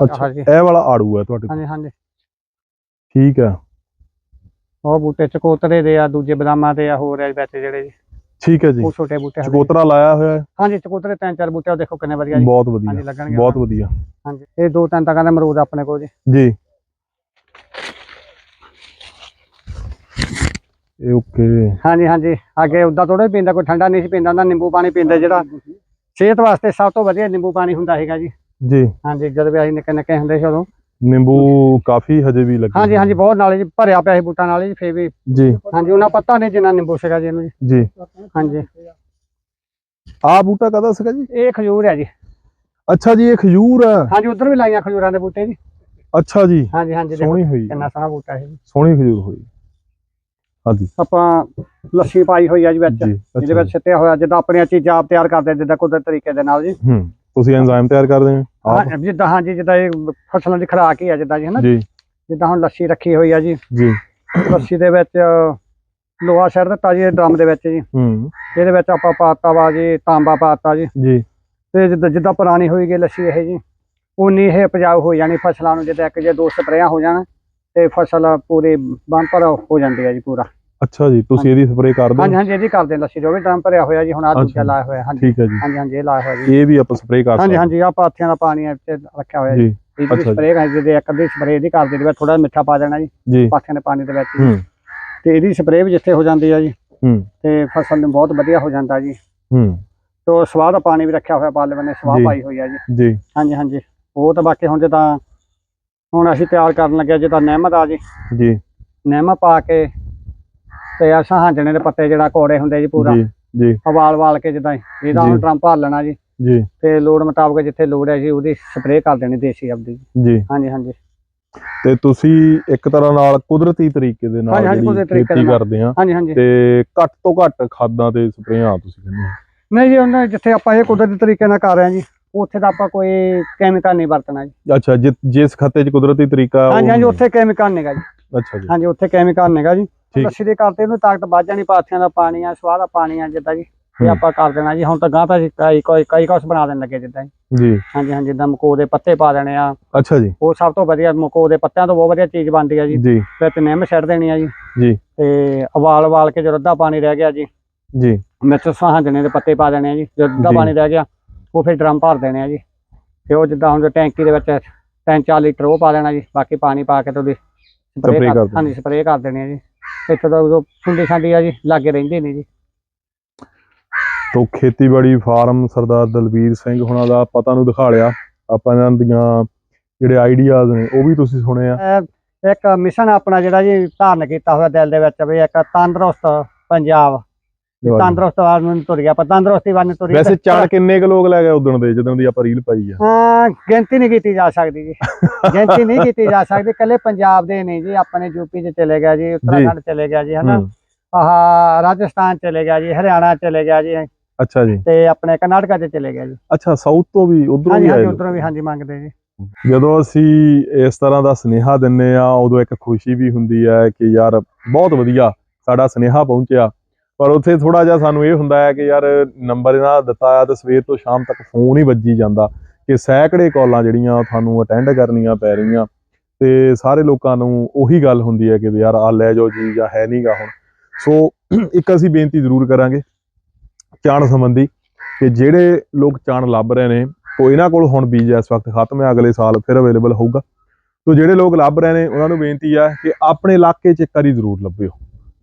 ਅੱਛਾ ਹਾਂਜੀ। ਇਹ ਵਾਲਾ ਆੜੂ ਹੈ ਤੁਹਾਡੇ ਕੋਲ? ਹਾਂਜੀ ਹਾਂਜੀ। ਠੀਕ ਹੈ। ਉਹ ਬੂਟੇ ਚਕੋਤਰੇ ਦੇ ਆ ਦੂਜੇ ਬਦਾਮਾਂ ਦੇ ਆ ਹੋਰ ਆ ਵਿੱਚ ਜਿਹੜੇ ਜੀ। ਠੀਕ ਹੈ ਜੀ। ਉਹ ਛੋਟੇ ਬੂਟੇ। ਚਕੋਤਰਾ ਲਾਇਆ ਹੋਇਆ ਹੈ? ਹਾਂਜੀ ਚਕੋਤਰੇ ਤਿੰਨ ਚਾਰ ਬੂਟੇ ਉਹ ਦੇਖੋ ਕਿੰਨੇ ਵਧੀਆ ਜੀ। ਬਹੁਤ ਹਾਂਜੀ ਵਧੀਆ ਲੱਗਣਗੇ ਬਹੁਤ ਵਧੀਆ। ਹਾਂਜੀ ਇਹ ਦੋ ਤਿੰਨ ਤੱਕਾਂ ਦੇ ਅਮਰੂਦ ਆਪਣੇ ਕੋਲ ਜੀ। ਜੀ। ਇਹ ਓਕੇ। ਹਾਂਜੀ ਹਾਂਜੀ। ਅੱਗੇ ਉਦਾਂ ਥੋੜਾ ਹੀ ਪੀਂਦਾ ਕੋਈ ਠੰਡਾ ਨਹੀਂ ਸੀ ਪੀਂਦਾ ਹੁੰਦਾ ਨਿੰਬੂ ਪਾਣੀ ਪੀਂਦਾ ਜਿਹੜਾ। ਸਿਹਤ ਵਾਸਤੇ ਸਭ ਤੋਂ ਵਧੀਆ ਨਿੰਬੂ ਪਾਣੀ ਹੁੰਦਾ ਹੈਗਾ ਜੀ। ਜੀ। ਹਾਂਜੀ ਜਦੋਂ ਵੀ ਅਸੀਂ ਨਿੱਕੇ ਨਿੱਕੇ ਹੁੰਦੇ ਸੀ ਉਦੋਂ। ਨਿੰਬੂ ਕਾਫੀ ਹਜੇ ਵੀ ਲੱਗੇ ਹਾਂਜੀ ਹਾਂਜੀ ਬਹੁਤ ਨਾਲੇ ਜੀ ਭਰਿਆ ਪਿਆ ਸੀ ਬੂਟਾਂ ਨਾਲ ਜੀ ਫੇਰ ਵੀ। ਜੀ। ਹਾਂਜੀ ਉਹਨਾਂ ਪਤਾ ਨਹੀਂ ਜਿੰਨਾ ਨਿੰਬੂ ਸੀਗਾ ਜੀ ਇਹਨੂੰ ਜੀ। ਜੀ। ਹਾਂਜੀ। ਆ ਬੂਟਾ ਕਦਾ ਸੀਗਾ ਜੀ? ਇਹ ਖਜੂਰ ਹੈ ਜੀ। ਅੱਛਾ ਜੀ ਇਹ ਖਜੂਰ ਹੈ ਹਾਂਜੀ ਉਧਰ ਵੀ ਲਾਈਆਂ ਖਜੂਰਾਂ ਦੇ ਬੂਟੇ ਜੀ। ਅੱਛਾ ਜੀ। ਹਾਂਜੀ ਹਾਂਜੀ ਸੋਹਣੀ ਹੋਈ। ਕਿੰਨਾ ਸੋਹਣਾ ਬੂਟਾ ਹੈ ਜੀ ਸੋਹਣੀ ਖਜੂਰ ਹੋਈ। ਹਾਂਜੀ। ਆਪਾਂ ਲੱਸੀ ਪਾਈ ਹੋਈ ਆ ਜੀ ਵਿੱਚ ਜੀ ਅੱਛਾ ਵਿੱਚ ਸਿੱਟਿਆ ਹੋਇਆ ਜਿੱਦਾਂ ਆਪਣੀਆਂ ਚੀਜ਼ਾਂ ਆਪ ਤਿਆਰ ਕਰਦੇ ਜਿੱਦਾਂ ਕੁਦਰਤ ਤਰੀਕੇ ਦੇ ਨਾਲ ਜੀ। ਹੂੰ ਤੁਸੀਂ ਐਂਜ਼ਾਈਮ ਤਿਆਰ ਕਰਦੇ ਹੋ? ਆਪ? ਹਾਂ ਜਿੱਦਾਂ ਹਾਂਜੀ ਜਿੱਦਾਂ ਇਹ ਫਸਲਾਂ ਦੀ ਖੁਰਾਕ ਹੀ ਆ ਜਿੱਦਾਂ ਜੀ ਹਨਾ? ਜੀ। ਜਿੱਦਾਂ ਹੁਣ ਲੱਸੀ ਰੱਖੀ ਹੋਈ ਆ ਜੀ। ਜੀ। ਲੱਸੀ ਦੇ ਵਿੱਚ ਲੋਹਾ ਛੱਡ ਦਿੱਤਾ ਜੀ ਡਰਮ ਦੇ ਵਿੱਚ ਜੀ। ਹੂੰ। ਇਹਦੇ ਵਿੱਚ ਆਪਾਂ ਪਾਤਾ ਵਾ ਜੀ ਤਾਂਬਾ ਪਾਤਾ ਜੀ। ਜੀ। ਤੇ ਜਿੱਦਾਂ ਜਿੱਦਾਂ ਪੁਰਾਣੀ ਹੋਈ ਗਈ ਲੱਸੀ ਇਹ ਜੀ ਉਨੀ ਇਹ ਉਪਜਾਊ ਹੋ ਜਾਣੀ ਫਸਲਾਂ ਨੂੰ ਜਿੱਦਾਂ ਇੱਕ ਜੇ ਦੋ ਸਪਰੇਆਂ ਹੋ ਜਾਣ ਤੇ ਫਸਲ ਪੂਰੀ ਬੰਪਰ ਹੋ ਜਾਂਦੀ ਹੈ ਜੀ ਪੂਰਾ। ਅੱਛਾ ਜੀ ਤੁਸੀਂ ਇਹਦੀ ਸਪਰੇਅ ਕਰਦੇ ਹਾਂਜੀ ਹੋ? ਹਾਂਜੀ ਇਹਦੀ ਕਰਦੇ ਲੱਸੀ ਜੋ ਵੀ ਡਰਮ ਭਰਿਆ ਹੋਇਆ ਜੀ ਹੁਣ ਆ ਦੂਜਾ। ਲਾਇਆ ਹੋਇਆ ਹਾਂਜੀ। ਠੀਕ ਹੈ ਜੀ। ਹਾਂਜੀ ਹਾਂਜੀ ਇਹ ਲਾਇਆ ਹੋਇਆ ਜੀ। ਇਹ ਵੀ ਆਪਾਂ ਸਪਰੇਅ ਕਰ ਹਾਂਜੀ ਸਕਦੇ ਹਾਂਜੀ ਆ ਪਾਥੀਆਂ ਦਾ ਪਾਣੀ ਇੱਥੇ ਰੱਖਿਆ ਹੋਇਆ ਜੀ। ਇਹਦੀ। ਸਪਰੇਅ ਹੈ ਜਿਹਦੇ ਇੱਕ ਅੱਧੀ ਸਪਰੇਅ ਇਹਦੀ ਕਰ ਦੇ ਥੋੜਾ ਮਿੱਠਾ ਪਾ ਦੇਣਾ ਜੀ ਪਾਥੀਆਂ ਦੇ ਪਾਣੀ ਦੇ ਵਿੱਚ ਤੇ ਇਹਦੀ ਸਪਰੇਅ ਵੀ ਜਿੱਥੇ ਹੋ ਜਾਂਦੀ ਆ ਜੀ ਹੂੰ। ਤੇ ਫਸਲ ਨੂੰ ਬਹੁਤ ਵਧੀਆ ਹੋ ਜਾਂਦਾ ਜੀ। ਹੂੰ। ਤੇ ਸਵਾਹ ਦਾ ਪਾਣੀ ਵੀ ਰੱਖਿਆ ਹੋਇਆ ਪਾਲੇ ਬੰਨੇ ਸਵਾਹ। ਪਾਈ ਹੋਈ ਆ ਜੀ। ਜੀ। ਹਾਂਜੀ ਹਾਂਜੀ। ਉਹ ਤਾਂ ਬਾਕੀ ਹੁਣ ਜਿੱਦਾਂ ਹੁਣ ਅਸੀਂ ਤਿਆਰ ਕਰਨ ਲੱਗੇ ਜਿੱਦਾਂ ਨਿੰਮ ਦਾ ਜੀ। ਜੀ। ਨਿੰਮ ਪਾ ਕੇ ਤੇ ਆ ਸਹਾਂਜਣੇ ਦੇ ਪੱਤੇ ਜਿਹੜਾ ਕੋੜੇ ਹੁੰਦੇ ਜੀ ਪੂਰਾ। ਜੀ ਜੀ। ਉਬਾਲ ਵਾਲ ਕੇ ਜਿੱਦਾਂ ਇਹਦਾ। ਹੁਣ ਡਰਮ ਭਰ ਲੈਣਾ ਜੀ। ਜੀ। ਤੇ ਲੋੜ ਮੁਤਾਬਕ ਜਿੱਥੇ ਲੋੜ ਹੈ ਜੀ ਉਹਦੀ ਸਪਰੇਅ ਕਰ ਦੇਣੀ ਦੇਸੀ ਆਪਦੀ ਜੀ। ਹਾਂਜੀ ਹਾਂਜੀ। ਤੇ ਤੁਸੀਂ ਇੱਕ ਤਰ੍ਹਾਂ ਨਾਲ ਕੁਦਰਤੀ ਤਰੀਕੇ ਦੇ ਨਾਲ ਜਿਹੜੀ ਖੇਤੀ। ਕਰਦੇ ਆ। ਹਾਂਜੀ ਹਾਂਜੀ। ਤੇ ਘੱਟ ਤੋਂ ਘੱਟ ਖਾਦਾਂ ਤੇ ਸਪਰੇਆਂ ਤੁਸੀਂ ਕਹਿੰਦੇ ਨਹੀਂ ਜੀ ਉਹਨਾਂ ਜਿੱਥੇ ਆਪਾਂ ਇਹ ਕੁਦਰਤੀ ਤਰੀਕੇ ਨਾਲ ਕਰ ਰਹੇ ਹਾਂ ਜੀ ਉੱਥੇ ਤਾਂ ਆਪਾਂ ਕੋਈ ਕੈਮੀਕਲ ਨਹੀਂ ਵਰਤਣਾ ਜੀ। ਅੱਛਾ ਜਿਸ ਖੱਤੇ 'ਚ ਕੁਦਰਤੀ ਤਰੀਕਾ ਹਾਂਜੀ ਹਾਂਜੀ। ਉੱਥੇ ਕੈਮੀਕਲ ਨਹੀਂਗਾ ਜੀ। ਅੱਛਾ ਜੀ। ਹਾਂਜੀ ਉੱਥੇ ਕੈਮੀਕਲ ਨਹੀਂਗਾ ਜੀ। ਲੱਸੀ ਦੇ ਕਰਦੇ ਉਹਨੂੰ ਤਾਕਤ ਵੱਧ ਜਾਣੀ ਪਾਥੀਆਂ ਦਾ ਪਾਣੀ ਆ ਸਵਾਹ ਦਾ ਪਾਣੀ ਆ ਜਿੱਦਾਂ ਜੀ। ਤੇ ਹੂੰ। ਆਪਾਂ ਕਰ ਦੇਣਾ ਜੀ। ਹੁਣ ਤਾਂ ਗਾਂ ਤਾਂ ਕਈ ਕੋਈ ਕਈ ਕੁਛ ਬਣਾ ਦੇਣ ਲੱਗੇ ਜਿੱਦਾਂ ਜੀ। ਹਾਂਜੀ ਹਾਂਜੀ ਜਿੱਦਾਂ ਮਕੋ ਦੇ ਪੱਤੇ ਪਾ ਦੇਣੇ ਆ। ਅੱਛਾ ਜੀ। ਉਹ ਸਭ ਤੋਂ ਵਧੀਆ ਮਕੋ ਦੇ ਪੱਤਿਆਂ ਤੋਂ ਬਹੁਤ ਵਧੀਆ ਚੀਜ਼ ਬਣਦੀ ਆ ਜੀ। ਜੀ। ਫਿਰ ਤੇ ਨਿੰਮ ਛੱਡ ਦੇਣੀ ਆ ਜੀ। ਜੀ। ਤੇ ਉਬਾਲ ਉਬਾਲ ਕੇ ਜਦੋਂ ਅੱਧਾ ਪਾਣੀ ਰਹਿ ਗਿਆ ਜੀ। ਜੀ। ਮਿਰਚ ਸਹਾਂਜਣੇ ਦੇ ਪੱਤੇ ਪਾ ਦੇਣੇ ਆ ਜੀ। ਜਦੋਂ ਅੱਧਾ। ਪਾਣੀ ਰਹਿ ਗਿਆ ਉਹ ਫਿਰ ਡਰਮ ਭਰ ਦੇਣੇ ਆ ਜੀ। ਤੇ ਉਹ ਜਿੱਦਾਂ ਹੁਣ ਟੈਂਕੀ ਦੇ ਵਿੱਚ 3-4 ਲੀਟਰ ਉਹ ਪਾ ਦੇਣਾ ਜੀ। ਬਾਕੀ ਪਾਣੀ ਪਾ ਕੇ ਤੇ ਉਹਦੀ ਸਪਰੇਅ ਕਰ ਦੇਣੀ। ਹਾਂਜੀ ਸਪਰੇਅ ਕਰ ਦੇਣੀ ਆ ਜੀ। ਇੱਥੇ ਤਾਂ ਉਦੋਂ ਸੁੰਡੀ ਸਾਂਡੀ ਆ ਜੀ ਲਾਗੇ ਰਹਿੰਦੇ ਨਹੀਂ ਜੀ। ਤੋਂ ਖੇਤੀਬਾੜੀ ਫਾਰਮ ਸਰਦਾਰ ਦਲਬੀਰ ਸਿੰਘ ਹੁਣਾਂ ਦਾ ਪਤਾ ਨੂੰ ਦਿਖਾ ਲਿਆ। ਆਪਾਂ ਇਹਨਾਂ ਦੀਆਂ ਜਿਹੜੇ ਆਈਡੀਆਜ਼ ਨੇ ਉਹ ਵੀ ਤੁਸੀਂ ਸੁਣੇ ਆ। ਇੱਕ ਮਿਸ਼ਨ ਆਪਣਾ ਜਿਹੜਾ ਜੀ ਧਾਰਨ ਕੀਤਾ ਹੋਇਆ ਦਿਲ ਦੇ ਵਿੱਚ ਵੀ ਇੱਕ ਤੰਦਰੁਸਤ ਪੰਜਾਬ। ਤੰਦਰੁਸਤ ਵਾਲ ਨੂੰ ਤੁਰ ਗਿਆ ਪਰ ਤੰਦਰੁਸਤੀ ਵੱਲ ਨੂੰ ਤੁਰੀ ਵੈਸੇ ਚੜ ਕਿੰਨੇ ਕੁ ਲੋਕ ਲੈ ਗਏ ਉਦਣ ਦੇ ਜਦੋਂ ਦੀ ਆਪਾਂ ਰੀਲ ਪਾਈ ਆ? ਹਾਂ ਗਿਣਤੀ ਨਹੀਂ ਕੀਤੀ ਜਾ ਸਕਦੀ ਜੀ। ਗਿਣਤੀ ਨਹੀਂ ਕੀਤੀ ਜਾ ਸਕਦੀ ਕੱਲੇ ਪੰਜਾਬ ਦੇ ਨਹੀਂ ਜੀ ਆਪਣੇ ਯੂਪੀ ਚ ਚਲੇ ਗਿਆ ਜੀ ਉੱਤਰਾਖੰਡ ਚਲੇ ਗਿਆ ਜੀ ਹਨਾ? ਆਹ ਰਾਜਸਥਾਨ ਚਲੇ ਗਿਆ ਜੀ ਹਰਿਆਣਾ ਚਲੇ ਗਿਆ ਜੀ ਅੱਛਾ ਜੀ। ਤੇ ਆਪਣੇ ਕਰਨਾਟਕਾ ਚ ਚਲੇ ਗਿਆ ਜੀ। ਅੱਛਾ ਸਾਊਥ ਤੋਂ ਵੀ ਉਧਰੋਂ ਹਾਂਜੀ ਵੀ ਹਾਂਜੀ ਆਏ ਲੋਕ। ਉਧਰੋਂ ਵੀ ਹਾਂਜੀ ਮੰਗਦੇ ਜੀ। ਜਦੋਂ ਅਸੀਂ ਇਸ ਤਰ੍ਹਾਂ ਦਾ ਸੁਨੇਹਾ ਦਿੰਨੇ ਆ ਉਦੋਂ ਇੱਕ ਖੁਸ਼ੀ ਵੀ ਹੁੰਦੀ ਹੈ ਕਿ ਯਾਰ ਬਹੁਤ ਵਧੀਆ ਸਾਡਾ ਸੁਨੇਹਾ ਪਹੁੰਚਿਆ। ਪਰ ਉੱਥੇ ਥੋੜਾ ਜਿਹਾ ਸਾਨੂੰ ਇਹ ਹੁੰਦਾ ਹੈ ਕਿ ਯਾਰ ਨੰਬਰ ਇਹਨਾਂ ਦਾ ਦਿੱਤਾ ਆ ਤੇ ਸਵੇਰ ਤੋਂ ਸ਼ਾਮ ਤੱਕ ਫੋਨ ਹੀ ਵੱਜੀ ਜਾਂਦਾ ਕਿ ਸੈਂਕੜੇ ਕਾਲਾਂ ਜਿਹੜੀਆਂ ਉਹ ਤੁਹਾਨੂੰ ਅਟੈਂਡ ਕਰਨੀਆਂ ਪੈ ਰਹੀਆਂ ਤੇ ਸਾਰੇ ਲੋਕਾਂ ਨੂੰ ਉਹੀ ਗੱਲ ਹੁੰਦੀ ਹੈ ਕਿ ਵੀ ਯਾਰ ਆ ਲੈ ਜਾਓ ਜੀ ਜਾਂ ਹੈ ਨਹੀਂਗਾ ਹੁਣ। ਸੋ ਇੱਕ ਅਸੀਂ ਬੇਨਤੀ ਜ਼ਰੂਰ ਕਰਾਂਗੇ ਚਾਣ ਸੰਬੰਧੀ ਕਿ ਜਿਹੜੇ ਲੋਕ ਚਾਣ ਲੱਭ ਰਹੇ ਨੇ, ਉਹ ਇਹਨਾਂ ਕੋਲ ਹੁਣ ਬੀਜ ਇਸ ਵਕਤ ਖਤਮ ਹੈ, ਅਗਲੇ ਸਾਲ ਫਿਰ ਅਵੇਲੇਬਲ ਹੋਊਗਾ। ਤੋ ਜਿਹੜੇ ਲੋਕ ਲੱਭ ਰਹੇ ਨੇ, ਉਹਨਾਂ ਨੂੰ ਬੇਨਤੀ ਆ ਕਿ ਆਪਣੇ ਇਲਾਕੇ 'ਚ ਇੱਕ ਵਾਰੀ ਜ਼ਰੂਰ ਲੱਭਿਓ।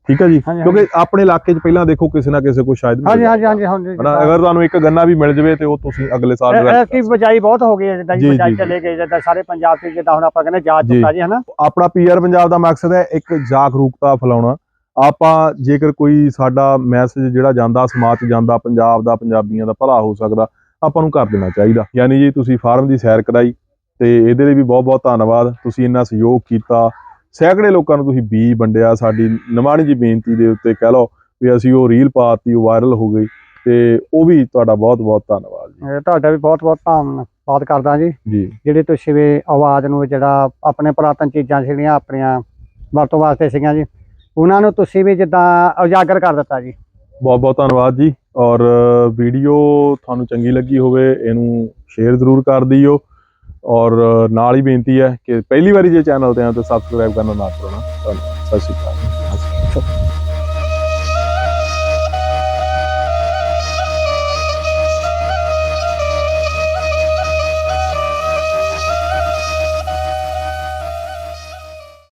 ਠੀਕ ਹੈ ਜੀ? ਕਿਉਂਕਿ ਆਪਣੇ ਇਲਾਕੇ 'ਚ ਪਹਿਲਾਂ ਦੇਖੋ ਕਿਸੇ ਨਾ ਕਿਸੇ ਕੋਲ ਸ਼ਾਇਦ ਹਾਂਜੀ। ਹਾਂਜੀ ਹਾਂਜੀ ਹਾਂਜੀ ਹਨਾ ਅਗਰ ਤੁਹਾਨੂੰ ਇੱਕ ਗੰਨਾ ਵੀ ਮਿਲ ਜਵੇ ਤੇ ਉਹ ਤੁਸੀਂ ਅਗਲੇ ਸਾਲ direct ਕੀ ਬਜਾਈ ਬਹੁਤ ਹੋ ਗਈ ਹੈ ਜਿੱਦਾਂ ਬਜਾਈ ਚਲੇ ਗਏ ਜਿੱਦਾਂ ਸਾਰੇ ਪੰਜਾਬ ਚ ਜਿੱਦਾਂ ਹੁਣ ਆਪਾਂ ਕਹਿੰਦੇ ਜੀ। ਚੁੱਕਾ ਜੀ ਹਨਾ? ਆਪਣਾ ਪੀਆਰ ਪੰਜਾਬ ਦਾ ਮਕਸਦ ਹੈ ਇੱਕ ਜਾਗਰੂਕਤਾ ਫੈਲਾਉਣਾ। ਆਪਾਂ ਜੇਕਰ ਕੋਈ ਸਾਡਾ ਮੈਸੇਜ ਜਿਹੜਾ ਜਾਂਦਾ ਸਮਾਜ 'ਚ ਜਾਂਦਾ ਪੰਜਾਬ ਦਾ ਪੰਜਾਬੀਆਂ ਦਾ ਭਲਾ ਹੋ ਸਕਦਾ ਆਪਾਂ ਨੂੰ ਕਰ ਦੇਣਾ ਚਾਹੀਦਾ। ਯਾਨੀ ਜੀ ਤੁਸੀਂ ਫਾਰਮ ਦੀ ਸੈਰ ਕਰਾਈ ਤੇ ਇਹਦੇ ਲਈ ਵੀ ਬਹੁਤ ਬਹੁਤ ਧੰਨਵਾਦ। ਤੁਸੀਂ ਇੰਨਾ ਸਹਿਯੋਗ ਕੀਤਾ। ਸੈਂਕੜੇ ਲੋਕਾਂ ਨੂੰ ਤੁਸੀਂ ਬੀ ਵੰਡਿਆ ਸਾਡੀ ਨਿਮਾਣੀ ਜੀ ਬੇਨਤੀ ਦੇ ਉੱਤੇ ਕਹਿ ਲਓ ਵੀ ਅਸੀਂ ਉਹ ਰੀਲ ਪਾਤੀ ਉਹ ਵਾਇਰਲ ਹੋ ਗਈ ਤੇ ਉਹ ਵੀ ਤੁਹਾਡਾ ਬਹੁਤ ਬਹੁਤ ਧੰਨਵਾਦ ਜੀ। ਤੁਹਾਡਾ ਵੀ ਬਹੁਤ ਬਹੁਤ ਧੰਨਵਾਦ ਕਰਦਾ ਜੀ। ਜੀ। ਜਿਹੜੇ ਤੁਸੀਂ ਵੀ ਆਵਾਜ਼ ਨੂੰ ਜਿਹੜਾ ਆਪਣੇ ਪੁਰਾਤਨ ਚੀਜ਼ਾਂ ਜਿਹੜੀਆਂ ਆਪਣੀਆਂ ਵਰਤੋਂ ਵਾਸਤੇ ਸੀਗੀਆਂ ਜੀ ਉਹਨਾਂ ਨੂੰ ਤੁਸੀਂ ਵੀ ਜਿੱਦਾਂ ਉਜਾਗਰ ਕਰ ਦਿੱਤਾ ਜੀ। ਬਹੁਤ ਬਹੁਤ ਧੰਨਵਾਦ ਜੀ। ਔਰ ਵੀਡੀਓ ਤੁਹਾਨੂੰ ਚੰਗੀ ਲੱਗੀ ਹੋਵੇ ਇਹਨੂੰ ਸ਼ੇਅਰ ਜ਼ਰੂਰ ਕਰ ਦਿਓ। ਔਰ ਨਾਲ ਹੀ ਬੇਨਤੀ ਹੈ ਕਿ ਪਹਿਲੀ ਵਾਰੀ ਜੇ ਚੈਨਲ ਤੇ ਆ ਤਾਂ ਸਬਸਕ੍ਰਾਈਬ ਕਰਨਾ ਨਾ ਭੁੱਲਣਾ। ਧੰਨਵਾਦ। ਸਤਿ ਸ਼੍ਰੀ ਅਕਾਲ।